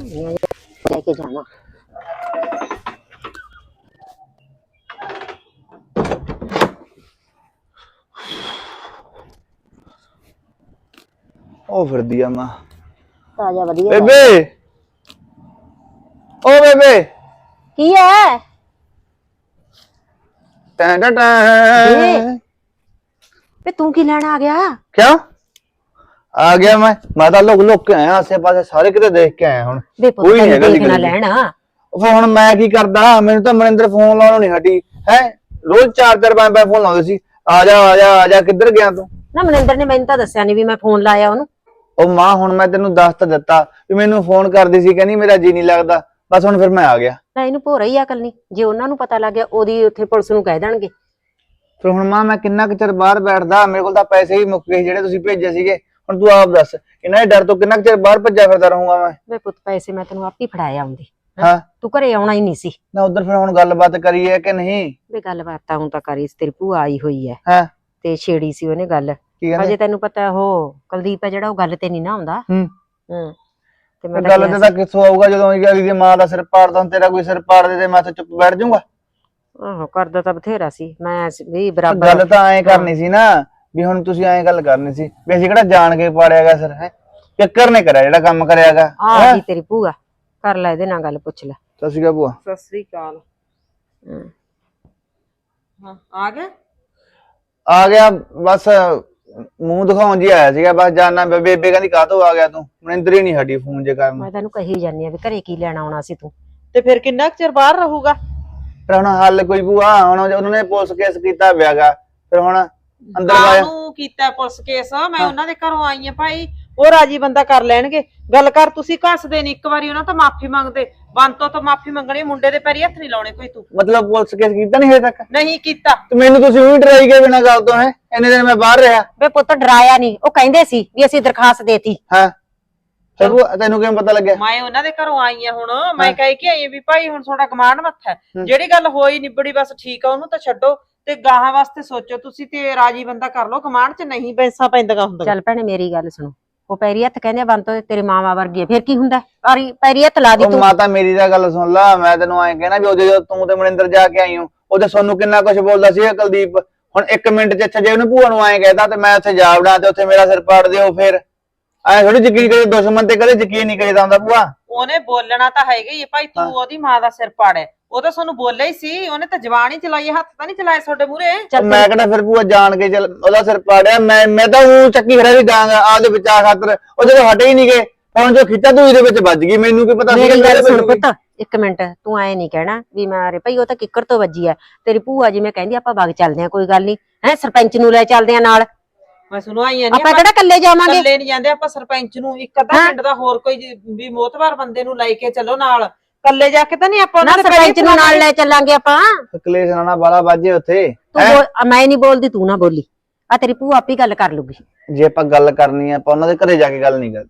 ਲੈ ਕੇ ਜਾਵਾਂ ਉਹ ਫਿਰਦੀ ਆ ਮਾਂ। ਤਾਜ਼ਾ ਵਧੀਆ ਬੇਬੇ! ਓ ਬੇਬੇ! ਕੀ ਹੈ ਟੈਂ ਟੈਂ। ਟੈਂ ਵੇ ਤੂੰ ਕੀ ਲੈਣ ਆ ਗਿਆ? ਕਿਆ? ਆ ਗਿਆ ਮੈਂ ਮੈਂ ਤਾਂ ਲੋਕ ਲੋਕ ਕੇ ਆਇਆ ਆਸੇ ਪਾਸੇ ਸਾਰੇ ਕਿਤੇ ਦੇਖ ਕੇ ਆਇਆ ਹੁਣ। ਵੇ ਪੁੱਤ ਕੋਈ ਨੀ ਤੈਨੂੰ ਹੈਗਾ ਜੀ ਲੈਣਾ। ਉਹ ਹੁਣ ਮੈਂ ਕੀ ਕਰਦਾ ਮੈਨੂੰ ਤਾਂ ਮਨਿੰਦਰ ਫੋਨ ਲਾਉਣੋਂ ਨਹੀਂ ਹਟੀ। ਹੈ ਰੋਜ਼ ਚਾਰ ਚਾਰ ਪੰਜ ਪੰਜ ਫੋਨ ਲਾਉਂਦੇ ਸੀ। ਆ ਜਾ ਆ ਜਾ ਆ ਜਾ ਕਿੱਧਰ ਗਿਆ ਤੂੰ? ਨਾ ਮਨਿੰਦਰ ਨੇ ਮੈਨੂੰ ਤਾਂ ਦੱਸਿਆ ਨਹੀਂ ਵੀ ਮੈਂ ਫੋਨ ਲਾਇਆ ਉਹਨੂੰ। ਉਹ ਮਾਂ ਹੁਣ ਮੈਂ ਤੈਨੂੰ ਦੱਸ ਤਾਂ ਦਿੱਤਾ ਵੀ ਮੈਨੂੰ ਫੋਨ ਕਰਦੀ ਸੀ ਕਹਿੰਦੀ ਮੇਰਾ ਜੀ ਨਹੀਂ ਲੱਗਦਾ। ਬਸ ਹੁਣ ਫਿਰ ਮੈਂ ਆ ਗਿਆ। ਨਾ ਇਹਨੂੰ ਭੋਰਾ ਹੀ ਅਕਲ ਨਹੀਂ ਜੇ ਉਹਨਾਂ ਨੂੰ ਪਤਾ ਲੱਗ ਗਿਆ ਉਹਦੀ ਉੱਥੇ ਪੁਲਿਸ ਨੂੰ ਕਹਿ ਦੇਣਗੇ। ਫਿਰ ਹੁਣ ਮਾਂ ਮੈਂ ਕਿੰਨਾ ਕੁ ਚਿਰ ਬਾਹਰ ਬੈਠਦਾ ਮੇਰੇ ਕੋਲ ਤਾਂ ਪੈਸੇ ਹੀ ਮੁੱਕ ਗਏ ਜਿਹੜੇ ਤੁਸੀਂ ਭੇਜੇ ਸੀਗੇ। ਹੁਣ ਤੂੰ ਆਪ ਦੱਸ ਇਹਨਾਂ ਦੇ ਡਰ ਤੋਂ ਕਿੰਨਾ ਕੁ ਚਿਰ ਬਾਹਰ ਭੱਜਿਆ ਫਿਰਦਾ ਰਹੂੰਗਾ ਮੈਂ? ਵੇ ਪੁੱਤ ਪੈਸੇ ਮੈਂ ਤੈਨੂੰ ਆਪੇ ਫੜਾਇਆ ਆਉਂਦੇ। ਹਾਂ। ਤੂੰ ਘਰੇ ਆਉਣਾ ਹੀ ਨਹੀਂ ਸੀ। ਨਾ ਉਧਰ ਫਿਰ ਹੁਣ ਗੱਲਬਾਤ ਕਰੀਏ ਕਿ ਨਹੀਂ? ਵੇ ਗੱਲਬਾਤ ਤਾਂ ਹੁਣ ਤਾਂ ਕਰੀ ਸੀ, ਤੇਰੀ ਭੂਆ ਆਈ ਹੋਈ ਹੈ ਹਾਂ। ਤੇ ਛੇੜੀ ਸੀ ਉਹਨੇ ਗੱਲ। ਕੀ ਕਹਿੰਦੇ? ਤੈਨੂੰ ਪਤਾ ਉਹ ਕੁਲਦੀਪ ਹੈ ਜਿਹੜਾ ਉਹ ਗੱਲ ਤੇ ਨਹੀਂ ਨਾ ਆਉਂਦਾ। ਹੂੰ। ਹੂੰ। ਤੇ ਮੈਂ ਤਾਂ ਗੱਲ ਕਿਹਾ ਤੇ ਤਾਂ ਕਿੱਥੋਂ ਆਊਗਾ ਜਦੋਂ ਇਹ ਅਗਲੀ ਦੀ ਮਾਂ ਦਾ ਸਿਰ ਪਾੜਦਾ ਹੁਣ ਤੇਰਾ ਕੋਈ ਸਿਰ ਪਾੜ ਦੇ ਤੇ ਮੈਂ ਤਾਂ ਚੁੱਪ ਬੈਠ ਜਾਊਂਗਾ। ਸੀ, ਆਹੋ ਕਰਦਾ ਤਾਂ ਬਥੇਰਾ ਸੀ। ਮੈਂ ਸ- ਵੀ ਬਰਾਬਰ ਗੱਲ ਤਾਂ ਐਂ ਕਰਨੀ ਸੀ ਨਾ। ਵੀ ਹੁਣ ਤੁਸੀਂ ਐਂ ਗੱਲ ਕਰਨੀ ਸੀ ਵੀ ਅਸੀਂ ਕਿਹੜਾ ਜਾਣ ਕੇ ਪਾੜਿਆਗਾ ਸਿਰ ਹੈ? ਕਿੱਕਰ ਨੇ ਕਰਿਆ ਜਿਹੜਾ ਕੰਮ ਕਰਿਆਗਾ ਆ ਗਈ ਤੇਰੀ ਭੂਆ। ਕਰ ਲੈ ਇਹਦੇ ਨਾਲ ਗੱਲ ਪੁੱਛ ਲੈ। ਸਤਿ ਸ਼੍ਰੀ ਅਕਾਲ ਭੂਆ। ਸਤਿ ਸ੍ਰੀ ਅਕਾਲ। ਹਮ। ਹਾਂ ਆ ਗਿਆ? ਆ ਗਿਆ ਬਸ ਮੂੰਹ ਦਿਖਾਉਣ ਜੀ ਆਇਆ ਸੀਗਾ ਬਸ ਜਾਨਾ ਬੇਬੇ ਕਹਿੰਦੀ ਕਾਹਤੋਂ ਆ ਗਿਆ ਤੂੰ? ਮਨਿੰਦਰ ਹੀ ਨਹੀਂ ਹਟੀ ਫੋਨ ਜੇ ਕਰਨ। ਮੈਂ ਤੈਨੂੰ ਕਹੀ ਜਾਨੀ ਆ ਵੀ ਘਰੇ ਕੀ ਲੈਣ ਆਉਣਾ ਸੀ ਤੂੰ। ਤੇ ਫਿਰ ਕਿੰਨਾ ਕੁ ਚਿਰ ਬਾਹਰ ਰਹੂਗਾ? ਫਿਰ ਹੁਣ ਹੱਲ ਕੋਈ ਭੂਆ ਹੁਣ ਉਹਨਾਂ ਨੇ ਪੁਲਿਸ ਕੇਸ ਕੀਤਾ ਵਿਆਗਾ ਫਿਰ ਹੁਣ ਅੰਦਰ ਵਾਇਆ ਨੂੰ ਕੀਤਾ ਪੁਲਿਸ ਕੇਸ ਮੈਂ ਉਹਨਾਂ ਦੇ ਘਰੋਂ ਆਈ ਆ ਭਾਈ। ਉਹ ਰਾਜੀ ਬੰਦਾ ਕਰ ਲੈਣਗੇ। ਗੱਲ ਕਰ ਤੁਸੀਂ ਘੱਸਦੇ ਨਹੀਂ ਇੱਕ ਵਾਰੀ ਉਹਨਾਂ ਤੋਂ ਮਾਫੀ ਮੰਗਦੇ। ਬੰਤੋਂ ਤੋਂ ਮਾਫੀ ਮੰਗਣੀ ਮੁੰਡੇ ਦੇ ਪੈਰੀ ਹੱਥ ਨਹੀਂ ਲਾਉਣੇ ਕੋਈ ਤੂੰ। ਮਤਲਬ ਪੁਲਿਸ ਕੇਸ ਕੀਤਾ ਨਹੀਂ ਹਜੇ ਤੱਕ? ਨਹੀਂ ਕੀਤਾ। ਤੇ ਮੈਨੂੰ ਤੁਸੀਂ ਵੀ ਡਰਾਈ ਗਏ ਬਿਨਾਂ ਗੱਲ ਤੋਂ ਹੈ? ਇੰਨੇ ਦਿਨ ਮੈਂ ਬਾਹਰ ਰਿਹਾ। ਵੇ ਪੁੱਤ ਡਰਾਇਆ ਨਹੀਂ ਉਹ ਕਹਿੰਦੇ ਸੀ ਵੀ ਅਸੀਂ ਦਰਖਾਸਤ ਦੇਤੀ। ਹਾਂ। ਭੂਆ, ਤੈਨੂੰ ਕਿਵੇਂ ਪਤਾ ਲੱਗਿਆ? ਮੈਂ ਉਹਨਾਂ ਦੇ ਘਰੋਂ ਆਈ ਆ ਹੁਣ। ਮੈਂ ਕਹਿ ਕੇ ਆਈ ਆ ਵੀ ਭਾਈ ਹੁਣ ਤੁਹਾਡਾ ਕਮਾਂਡ ਮੱਥਾ ਹੈ। ਜਿਹੜੀ ਗੱਲ ਹੋਈ ਨਿਬੜੀ ਬਸ ਠੀਕ ਆ ਉਹਨੂੰ ਤਾਂ ਛੱਡੋ। ਤੇ ਗਾਹਾਂ ਵਾਸਤੇ ਸੋਚੋ ਤੁਸੀਂ ਤੇ ਰਾਜੀ ਬੰਦਾ ਕਰ ਲਓ ਕਮਾਂਡ 'ਚ ਨਹੀਂ ਪੈਸਾ ਪੈਂਦਾ ਹੁੰਦਾ। ਚੱਲ ਭੈਣੇ ਮੇਰੀ ਗੱਲ ਸੁਣੋ। ਉਹ ਪੈਰੀ ਹੱਥ ਕਹਿੰਦੇ ਆ, ਬੰਤੋ ਤੇਰੇ ਮਾਵਾ ਵਰਗੀ ਆ ਫਿਰ ਕੀ ਹੁੰਦਾ? ਪੈਰੀ ਪੈਰੀ ਹੱਥ ਲਾ ਦੀ ਉਹ ਤੂੰ। ਮਾਤਾ ਮੇਰੀ ਦਾ ਗੱਲ ਸੁਣ ਲਾ ਮੈਂ ਤੈਨੂੰ ਐਂ ਕਹਿਣਾ ਵੀ ਉਹਦੇ ਜਦੋਂ ਤੂੰ ਤੇ ਮਨਿੰਦਰ ਜਾ ਕੇ ਆਈ ਹੋ ਉਹਦੇ ਸੋਨੂੰ ਕਿੰਨਾ ਕੁਝ ਬੋਲਦਾ ਸੀ ਇਹ ਕੁਲਦੀਪ? ਹੁਣ ਇੱਕ ਮਿੰਟ ਚ ਅੱਛਾ ਜੇ ਉਹਨੂੰ ਭੂਆ ਨੂੰ ਐਂ ਕਹਿਦਾ ਤੇ ਮੈਂ ਉੱਥੇ ਜਾ ਵੜਾਂ ਤੇ ਉੱਥੇ ਮੇਰਾ ਸਿਰ ਪਾੜ ਦਿਓ ਫਿਰ। ਐਂ ਥੋੜੀ ਯਕੀਨ ਕਰੇ ਦੁਸ਼ਮਣ ਤੇ ਕਦੇ ਯਕੀਨ ਨਹੀਂ ਕਰੀਦਾ ਹੁੰਦਾ ਭੂਆ। ਉਹਨੇ ਬੋਲਣਾ ਤਾਂ ਹੈਗਾ ਹੀ ਹੈ ਭਾਈ ਤੂੰ ਉਹਦੀ ਮਾਂ ਦਾ ਸਿਰ ਪਾੜਿਆ। ਉਹ ਤਾਂ ਤੁਹਾਨੂੰ ਬੋਲਿਆ ਹੀ ਸੀ ਉਹਨੇ ਤਾਂ ਜ਼ਬਾਨ ਹੀ ਚਲਾਈ ਹੈ, ਹੱਥ ਤਾਂ ਨਹੀਂ ਚਲਾਏ ਤੁਹਾਡੇ ਮੂਹਰੇ ਚੱਲ ਮੈਂ ਕਿਹੜਾ ਫਿਰ ਭੂਆ ਜਾਣ ਕੇ ਚੱਲ ਉਹਦਾ ਸਿਰ ਪਾੜਿਆ ਮੈਂ ਮੈਂ ਤਾਂ ਉਹ ਚੱਕੀ ਖੜਾ ਵੀ ਡਾਂਗ ਆਪਦੇ ਬਚਾ ਖਾਤਰ ਉਹ ਜਦੋਂ ਹਟੇ ਹੀ ਨਹੀਂ ਗਏ ਹੁਣ ਜੋ ਖਿੱਚਾ ਤੂੰ ਇਹਦੇ ਵਿੱਚ ਵੱਜ ਗਈ ਮੈਨੂੰ ਕੀ ਪਤਾ ਸੀ ਮੇਰੀ ਗੱਲ ਸੁਣ। ਪੁੱਤ ਇੱਕ ਮਿੰਟ ਤੂੰ ਐ ਨਹੀਂ ਕਹਿਣਾ ਵੀ ਮਾਰੇ ਭਈ ਉਹ ਤਾਂ ਕਿੱਕਰ ਤੋਂ ਵੱਜੀ ਆ ਤੇਰੀ ਭੂਆ ਜਿਵੇਂ ਕਹਿੰਦੀ ਆਪਾਂ ਬਾਗ ਚੱਲਦੇ ਆ ਕੋਈ ਗੱਲ ਨਹੀਂ ਹੈ ਸਰਪੰਚ ਨੂੰ ਲੈ ਚੱਲਦੇ ਆ ਨਾਲ ਮੈਂ ਸੁਣੋ ਆਈਆਂ ਨਹੀਂ ਆਪਾਂ ਕਿਹੜਾ ਇਕੱਲੇ ਜਾਵਾਂਗੇ ਇਕੱਲੇ ਨਹੀਂ ਜਾਂਦੇ ਆਪਾਂ ਸਰਪੰਚ ਨੂੰ ਇੱਕ ਅੱਧਾ ਹਾਂ। ਪਿੰਡ ਦਾ ਹੋਰ ਕੋਈ ਜੀ- ਵੀ ਮੋਤਬਾਰ ਬੰਦੇ ਨੂੰ ਲੈ ਕੇ ਚੱਲੋ ਨਾਲ ਇਕੱਲੇ ਜਾ ਕੇ ਤਾਂ ਨਹੀਂ ਆਪਾਂ ਨਾ ਉਹਨਾਂ ਦੇ ਸਰਪੰਚ ਨੂੰ ਨਾਲ ਲੈ ਚੱਲਾਂਗੇ ਆਪਾਂ। ਕਲੇਸ਼ ਨਾ ਨਾ ਬਾਲਾ ਵਾਜੇ ਉੱਥੇ ਤੂੰ ਬੋਲ- ਮੈਂ ਨਹੀਂ ਬੋਲਦੀ ਤੂੰ ਨਾ ਬੋਲੀ। ਆ ਤੇਰੀ ਭੂਆ ਆਪੀ ਗੱਲ ਕਰ ਲੂਗੀ। ਜੇ ਆਪਾਂ ਗੱਲ ਕਰਨੀ ਆ ਆਪਾਂ ਉਹਨਾਂ ਦੇ ਘਰੇ ਜਾ ਕੇ ਗੱਲ ਨਹੀਂ ਕਰਦੇ।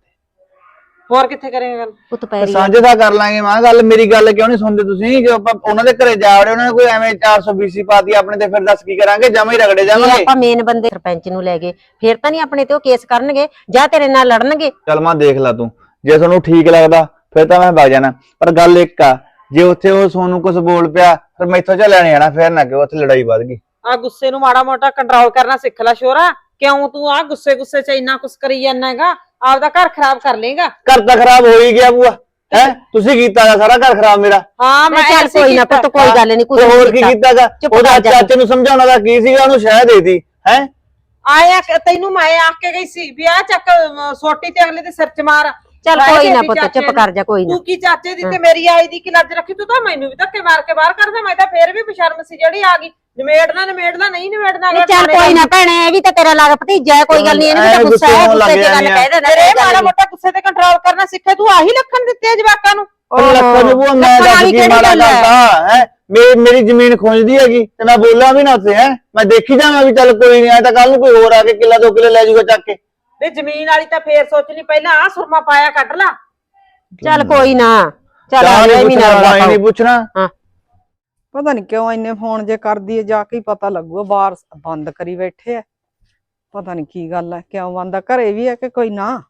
ਹੋਰ ਕਿੱਥੇ ਕਰੇਗਾ ਗੱਲ? ਪੁੱਤ ਪੈਰੀ ਸਾਂਝੇ ਦਾ ਕਰ ਲਾਂਗੇ ਮਾਂ ਗੱਲ ਮੇਰੀ ਗੱਲ ਕਿਉਂ ਨਹੀਂ ਸੁਣਦੇ ਤੁਸੀਂ? ਜੋ ਆਪਾਂ ਉਹਨਾਂ ਦੇ ਘਰੇ ਜਾ ਵੜੇ ਉਹਨਾਂ ਨੇ ਕੋਈ ਐਵੇਂ 420 ਪਾਤੀ ਆਪਣੇ ਤੇ ਫਿਰ ਦੱਸ ਕੀ ਕਰਾਂਗੇ? ਜਮਾ ਹੀ ਰਗੜੇ ਜੇ ਜਾਵਾਂਗੇ ਆਪਾਂ ਮੇਨ ਬੰਦੇ ਸਰਪੰਚ ਨੂੰ ਲੈ ਗਏ ਫੇਰ ਤਾਂ ਨਹੀਂ ਆਪਣੇ ਤੇ ਉਹ ਕੇਸ ਕਰਨਗੇ ਜਾਂ ਤੇਰੇ ਨਾਲ ਲੜਨਗੇ। ਚੱਲ ਮਾਂ ਦੇਖ ਲੈ ਤੂੰ। ਜੇ ਤੁਹਾਨੂੰ ਠੀਕ ਲੱਗਦਾ ਫਿਰ ਤਾਂ ਮੈਂ ਵਗ ਜਾਣਾ। ਪਰ ਗੱਲ ਇੱਕ ਆ ਜੇ ਉੱਥੇ ਉਹ ਸੋਨੂੰ ਕੁਝ ਬੋਲ ਪਿਆ ਫਿਰ ਮੈਥੋਂ ਚੱਲਿਆ ਨਹੀਂ ਜਾਣਾ ਫਿਰ ਨਾ ਕਿ ਉੱਥੇ ਲੜਾਈ ਵੱਧ ਗਈ। ਆ ਗੁੱਸੇ ਨੂੰ ਮਾੜਾ ਮੋਟਾ ਕੰਟਰੋਲ ਕਰਨਾ ਸਿੱਖ ਲੈ ਸ਼ੋਰਾ। ਕਿਉਂ ਤੂੰ ਆ ਗੁੱਸੇ ਗੁੱਸੇ ਚ ਇੰਨਾ ਕੁਛ ਕਰੀ ਜਾਂਦਾ ਹੈਗਾ? ਆਪਦਾ ਘਰ ਖਰਾਬ ਕਰ ਲੇਗਾ ਘਰ ਤਾਂ ਖਰਾਬ ਹੋ ਹੀ ਗਿਆ ਬੂਆ ਹੈ? ਤੁਸੀਂ ਕੀਤਾ ਗਾ ਸਾਰਾ ਘਰ ਖਰਾਬ ਮੇਰਾ। ਹਾਂ ਮੈਂ ਮੈਂ ਚੱਲ ਐਸੇ ਕੋਈ ਨਾ ਕੀਤਾ। ਪੁੱਤ ਕੋਈ ਗੱਲ ਨਹੀਂ ਤੇ ਕੁਝ ਹੋਰ ਕੀ ਕੀਤਾਗਾ? ਚੁੱਪ ਉਹਦਾ ਕਰ ਜਾ ਚਾਚੇ ਨੂੰ ਸਮਝਾਉਣਾ ਦਾ ਕੀ ਸੀਗਾ ਉਹਨੂੰ ਸ਼ਹਿ ਦੇਤੀ ਹੈ? ਆਇਆ ਕਿ- ਤੈਨੂੰ ਮੈਂ ਆਖ ਕੇ ਗਈ ਸੀ ਵੀ ਆ ਚੱਕ ਅਮ, ਸੋਟੀ ਤੇ ਅਗਲੇ ਦੇ ਸਿਰ ਚ ਮਾਰ। ਚੱਲ ਕੋਈ ਨਾ ਪੁੱਤ ਚਾਚੇ ਚੁੱਪ ਕਰ ਜਾ ਕੋਈ ਨਾ। ਤੂੰ ਕੀ ਚਾਚੇ ਦੀ ਤੇ ਮੇਰੀ ਆਈ ਦੀ ਕੀ ਲੱਜ ਰੱਖੀ? ਤੂੰ ਤਾਂ ਮੈਨੂੰ ਵੀ ਧੱਕੇ ਮਾਰ ਕੇ ਬਾਹਰ ਕਰਦਾ ਮੈਂ ਤਾਂ ਫੇਰ ਵੀ ਬਸ਼ਰਮ ਸੀ ਜਿਹੜੀ ਆ ਗਈ। ਨਿਮੇੜਨਾ ਨਿਮੇੜਨਾ ਨਹੀਂ ਨਿਮੇੜਨਾ ਨਹੀਂ ਚੱਲ ਕੋਈ ਨਾ ਭੈਣੇ ਇਹ ਵੀ ਤਾਂ ਤੇਰਾ ਲੱਗ ਭਤੀਜਾ ਹੈ ਕੋਈ ਗੱਲ ਨਹੀਂ ਇਹਨੂੰ ਵੀ ਤਾਂ ਐਂ ਗੁੱਸਾ ਹੈ ਗੁੱਸੇ ਦੀ ਗੱਲ ਕਹਿ ਦੇਣਾ ਤੇਰੇ ਮਾੜਾ। ਮੋਟਾ ਗੁੱਸੇ ਤੇ ਕੰਟਰੋਲ ਕਰਨਾ ਸਿੱਖੇ ਤੂੰ ਆਹੀ ਲੱਖਣ ਦਿੱਤੇ ਆ ਜਵਾਕਾਂ ਨੂੰ। ਉਹ ਲੱਖਾਂ ਨੂੰ ਬੂਆ ਮੈਂ ਲੱਖਾਂ ਦੱਸ ਵਾਲੀ ਕੀ ਕਿਹੜੀ ਮਾੜਾ ਗੱਲ ਹੈ? ਕਰਦਾ ਹੈ? ਮੇਰੀ ਮੇਰੀ ਜ਼ਮੀਨ ਖੁੰਝਦੀ ਹੈਗੀ ਤੇ ਮੈਂ ਬੋਲਾਂ ਵੀ ਨਾ ਉੱਥੇ ਹੈ? ਮੈਂ ਦੇਖੀ ਜਾਵਾਂ ਵੀ ਚੱਲ ਕੋਈ ਨਹੀਂ ਆਇਆ ਤਾਂ ਕੱਲ ਨੂੰ ਕੋਈ ਹੋਰ ਆ ਕੇ ਕਿੱਲਾ ਦੋ ਕਿੱਲੇ ਲੈ ਜਾਊਗਾ ਚੱਕ ਕੇ। ਵੀ ਜ਼ਮੀਨ ਵਾਲੀ ਤਾਂ ਫੇਰ ਸੋਚਣੀ ਪਹਿਲਾਂ ਆ ਸੁਰਮਾ ਪਾਇਆ ਕੱਢ ਲਾ। ਚੱਲ ਕੋਈ ਨਾ ਚੱਲ ਚਾਹ ਨਹੀਂ ਵੀ ਨਾ ਪੁੱਛਣਾ ਵਾਈ ਨਹੀਂ। ਪੁੱਛਣਾ। ਹਾਂ। ਪਤਾ ਨਹੀਂ ਕਿਉਂ ਇੰਨੇ ਫੋਨ ਜੇ ਕਰਦੀ ਹੈ ਜਾ ਕੇ ਹੀ ਪਤਾ ਲੱਗੂਗਾ ਬਾਹਰ ਬੰਦ ਕਰੀ ਬੈਠੇ ਆ। ਪਤਾ ਨਹੀਂ ਕੀ ਗੱਲ ਹੈ ਕਿਉਂ ਬੰਦ ਆ? ਘਰੇ ਵੀ ਹੈ ਕਿ ਕੋਈ ਨਾ?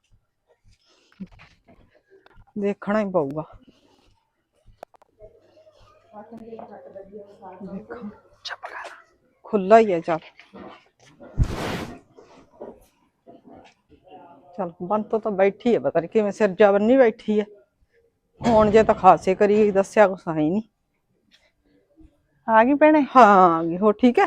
ਦੇਖਣਾ ਹੀ ਪਊਗਾ। ਖੁੱਲਾ ਹੀ ਹੈ ਚੱਲ ਚੱਲ ਬੰਤੋ ਤਾਂ ਬੈਠੀ ਹੈ ਪਤਾ ਨਹੀਂ ਕਿਵੇਂ ਸਿਰ ਜਾ ਬੰਨੀ ਬੈਠੀ ਹੈ ਹੁਣ ਜੇ ਤਾਂ ਖਾਸੇ ਕਰੀ ਦੱਸਿਆ ਕੁਛ ਹੈ ਹੀ ਨਹੀਂ ਆ ਗਈ ਭੈਣੇ? ਹਾਂ ਆ ਗਈ। ਹੋ ਠੀਕ ਹੈ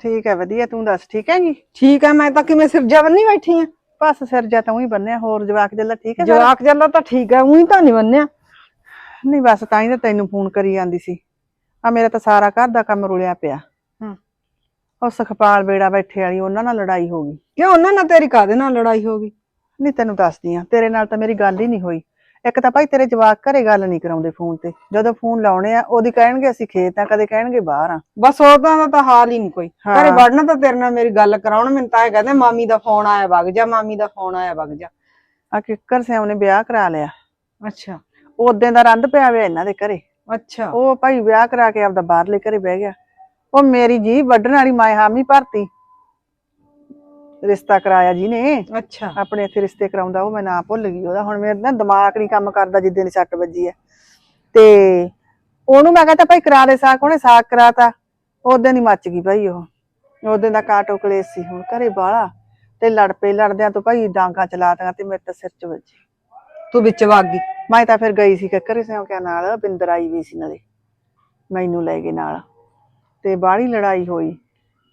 ਠੀਕ ਹੈ ਵਧੀਆ। ਤੂੰ ਦੱਸ ਠੀਕ ਹੈਗੀ? ਠੀਕ ਹੈ ਮੈਂ ਤਾਂ ਕਿਵੇਂ ਸਿਰ ਜਾ ਬੰਨੀ ਬੈਠੀ ਹਾਂ ਬਸ ਸਿਰ ਜਾ ਤਾਂ ਉਹੀ ਬੰਨਿਆ ਹੋਰ ਜਵਾਕ ਜੱਲਾ ਠੀਕ ਹੈ ਸਾਰਾ? ਜਵਾਕ ਜੱਲਾ ਤਾਂ ਠੀਕ ਹੈ ਉਹੀ ਤਾਂ ਨਹੀਂ ਬੰਨਿਆ। ਨਹੀਂ ਬਸ ਤਾਂ ਹੀ ਤਾਂ ਤੈਨੂੰ ਫੋਨ ਕਰੀ ਜਾਂਦੀ ਸੀ। ਆ ਮੇਰਾ ਤਾਂ ਸਾਰਾ ਘਰ ਦਾ ਕੰਮ ਰੁਲਿਆ ਪਿਆ। ਹਮ। ਉਹ ਸੁਖਪਾਲ ਬੇੜਾ ਬੈਠੇ ਵਾਲੀ ਉਹਨਾਂ ਨਾਲ ਲੜਾਈ ਹੋ ਗਈ। ਕਿਉਂ? ਉਹਨਾਂ ਨਾਲ ਤੇਰੀ ਕਾਦੇ ਨਾਲ ਲੜਾਈ ਹੋ ਗਈ? ਨਹੀਂ ਤੈਨੂੰ ਦੱਸਦੀ ਆ ਤੇਰੇ ਨਾਲ ਤਾਂ ਮੇਰੀ ਗੱਲ ਹੀ ਨਹੀਂ ਹੋਈ। ਇੱਕ ਤਾਂ ਭਾਈ ਤੇਰੇ ਜਵਾਕ ਘਰੇ ਗੱਲ ਨਹੀਂ ਕਰਾਉਂਦੇ ਫੋਨ ਤੇ। ਜਦੋਂ ਫੋਨ ਲਾਉਣੇ ਆ ਉਹਦੀ ਕਹਿਣਗੇ ਅਸੀਂ ਖੇਤ ਆ ਕਦੇ ਕਹਿਣਗੇ ਬਾਹਰ ਆ। ਬਸ ਉਹਦਾ ਦਾ ਤਾਂ ਹਾਲ ਹੀ ਨਹੀਂ ਕੋਈ। ਹਾਂ। ਘਰੇ ਵੜਨਾ ਤਾਂ ਤੇਰੇ ਨਾਲ ਮੇਰੀ ਗੱਲ ਕਰਾਉਣ ਮੈਨੂੰ ਤਾਂ ਇਹ ਕਹਿੰਦੇ ਮਾਮੀ ਦਾ ਫੋਨ ਆਇਆ ਵਗ ਜਾ ਮਾਮੀ ਦਾ ਫੋਨ ਆਇਆ ਵਗ ਜਾ। ਆ ਕਿੱਕਰ ਸਿਆਮ ਨੇ ਵਿਆਹ ਕਰਾ ਲਿਆ। ਅੱਛਾ। ਉਦੋਂ ਦਾ ਰੰਦ ਪਿਆ ਹੋਇਆ ਇਹਨਾਂ ਦੇ ਘਰੇ। ਅੱਛਾ। ਉਹ ਭਾਈ ਵਿਆਹ ਕਰਾ ਕੇ ਆਪਦਾ ਬਾਹਰਲੇ ਘਰੇ ਬਹਿ ਗਿਆ। ਉਹ ਮੇਰੀ ਜੀ ਵੱਢਣ ਵਾਲੀ ਮਾਏ ਹਾਮੀ ਭਰਤੀ। ਰਿਸ਼ਤਾ ਕਰਾਇਆ ਜੀ ਨੇ ਅੱਛਾ। ਆਪਣੇ ਇੱਥੇ ਰਿਸ਼ਤੇ ਕਰਾਉਂਦਾ ਉਹ ਮੈਂ ਨਾਂ ਭੁੱਲ ਗਈ ਉਹਦਾ। ਹੁਣ ਮੇਰੇ ਨਾ ਦਿਮਾਗ ਨਹੀਂ ਕੰਮ ਕਰਦਾ ਜਿੱਦਾਂ ਦੀ ਸੱਟ ਵੱਜੀ ਹੈ। ਤੇ ਉਹਨੂੰ ਮੈਂ ਕਹਤਾ ਭਾਈ ਕਰਾ ਦੇ ਸਾਕ ਉਹਨੇ ਸਾਕ ਕਰਾਤਾ। ਉਦੋਂ ਹੀ ਮੱਚ ਗਈ ਭਾਈ ਉਹ। ਉਦੋਂ ਦਾ ਕਾਟੋ ਕਲੇਸ਼ ਸੀ ਹੁਣ ਘਰੇ ਬਾਲਾ ਤੇ ਲੜ ਪਏ ਲੜਦਿਆਂ ਤੋਂ ਭਾਈ ਡਾਂਗਾ ਚਲਾਤੀਆਂ ਤੇ ਮੇਰੇ ਤਾਂ ਸਿਰ 'ਚ ਵੱਜੀ। ਤੂੰ ਵਿੱਚ ਵਗ ਗਈ। ਮੈਂ ਤਾਂ ਫਿਰ ਗਈ ਸੀ ਕੱਕਰ ਸਿਆਂ ਕਿਆ ਨਾਲ ਬਿੰਦਰ ਆਈ ਵੀ ਸੀ ਨਾਲੇ। ਮੈਨੂੰ ਲੈ ਗਏ ਨਾਲ। ਤੇ ਬਾਹਲੀ ਲੜਾਈ ਹੋਈ।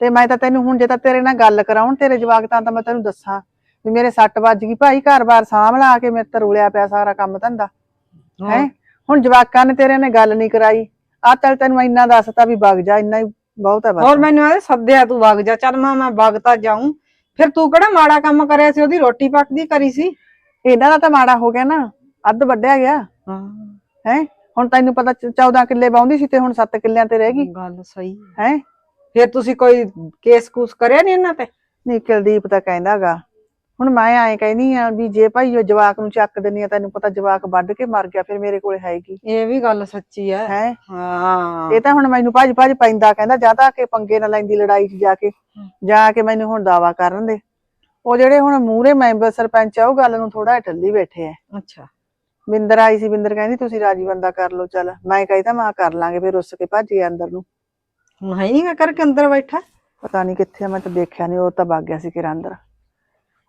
ਤੇ ਮੈਂ ਤਾਂ ਤੈਨੂੰ ਹੁਣ ਜੇ ਤਾਂ ਤੇਰੇ ਨਾਲ ਗੱਲ ਕਰਾਉਣ ਤੇਰੇ ਜਵਾਕ ਤਾਂ ਤਾਂ ਮੈਂ ਤੈਨੂੰ ਦੱਸਾਂ ਵੀ ਮੇਰੇ ਸੱਟ ਵੱਜ ਗਈ ਭਾਈ ਘਰ-ਬਾਰ ਸਾਂਭ ਲਾ ਕੇ ਮੇਰੇ ਤੇ ਰੁਲਿਆ ਪਿਆ ਸਾਰਾ ਕੰਮ ਧੰਦਾ। ਹੈ। ਹੁਣ ਜਵਾਕਾਂ ਨੇ ਤੇਰੇ ਨੇ ਗੱਲ ਨਹੀਂ ਕਰਾਈ। ਆ ਚੱਲ ਤੈਨੂੰ ਇੰਨਾ ਦੱਸਤਾ ਵੀ ਵਗ ਜਾ ਇੰਨਾ ਹੀ ਬਹੁਤ ਹੈ ਬਸ। ਹੋਰ ਮੈਨੂੰ ਆਦੇ ਸੱਦਿਆ ਤੂੰ ਵਗ ਜਾ ਚੱਲ ਮੈਂ ਮੈਂ ਵਗ ਤਾਂ ਜਾਊਂ। ਫਿਰ ਤੂੰ ਕਿਹੜਾ ਮਾੜਾ ਕੰਮ ਕਰਿਆ ਸੀ ਉਹਦੀ ਰੋਟੀ ਪੱਕਦੀ ਕਰੀ ਸੀ? ਇਹਨਾਂ ਦਾ ਤਾਂ ਮਾੜਾ ਹੋ ਗਿਆ ਨਾ ਅੱਧ ਵੱਢਿਆ ਗਿਆ। ਹਾਂ। ਹੈ? ਹੁਣ ਤੈਨੂੰ ਪਤਾ 14 ਕਿੱਲੇ ਬਾਉਂਦੀ ਸੀ ਤੇ ਹੁਣ 7 ਕਿੱਲਿਆਂ ਤੇ ਰਹਿ ਗਈ। ਗੱਲ ਸਹੀ। ਹੈ? ਫਿਰ ਤੁਸੀਂ ਕੋਈ ਕੇਸ ਕੂਸ ਕਰਿਆ ਨਹੀਂ ਇਹਨਾਂ ਤੇ? ਨਹੀਂ ਕੁਲਦੀਪ ਤਾਂ ਕਹਿੰਦਾਗਾ ਹੁਣ ਮੈਂ ਐਂ ਕਹਿੰਦੀ ਆ ਵੀ ਜੇ ਭਾਈ ਉਹ ਜਵਾਕ ਨੂੰ ਚੱਕ ਦਿੰਨੀ ਆ ਤੈਨੂੰ ਪਤਾ ਜਵਾਕ ਵੱਢ ਕੇ ਮਰ ਗਿਆ ਫਿਰ ਮੇਰੇ ਕੋਲੇ ਹੈਗੀ। ਇਹ ਵੀ ਗੱਲ ਸੱਚੀ ਹੈ ਹੈ? ਹਾਂ। ਇਹ ਤਾਂ ਹੁਣ ਮੈਨੂੰ ਭੱਜ ਭੱਜ ਪੈਂਦਾ ਕਹਿੰਦਾ ਜਾਂ ਤਾਂ ਕਿ ਪੰਗੇ ਨਾ ਲੈਂਦੀ ਲੜਾਈ 'ਚ ਜਾ ਕੇ ਜਾ ਕੇ ਮੈਨੂੰ ਹੁਣ ਦਾਵਾ ਕਰਨ ਦੇ। ਉਹ ਜਿਹੜੇ ਹੁਣ ਮੂਹਰੇ ਮੈਂਬਰ ਸਰਪੰਚ ਆ ਉਹ ਗੱਲ ਨੂੰ ਥੋੜਾ ਢੱਲੀ ਬੈਠੇ ਆ। ਅੱਛਾ। ਬਿੰਦਰ ਆਈ ਸੀ ਬਿੰਦਰ ਕਹਿੰਦੀ ਤੁਸੀਂ ਰਾਜੀ ਬੰਦਾ ਕਰ ਲਓ ਚੱਲ। ਮੈਂ ਕਹਿੰਦਾ ਮੈਂ ਕਰ ਲਾਂਗੇ। ਫਿਰ ਰੁੱਸ ਕੇ ਭੱਜ ਗਿਆ ਅੰਦਰ ਨੂੰ। ਹੁਣ ਹੈ ਨਹੀਂ ਕਰਕੇ ਅੰਦਰ ਬੈਠਾ। ਪਤਾ ਨਹੀਂ ਕਿੱਥੇ ਆ ਮੈਂ ਤਾਂ ਦੇਖਿਆ ਨਹੀਂ ਉਹ ਤਾਂ ਵਗ ਗਿਆ ਸੀ ਕਿ ਅੰਦਰ।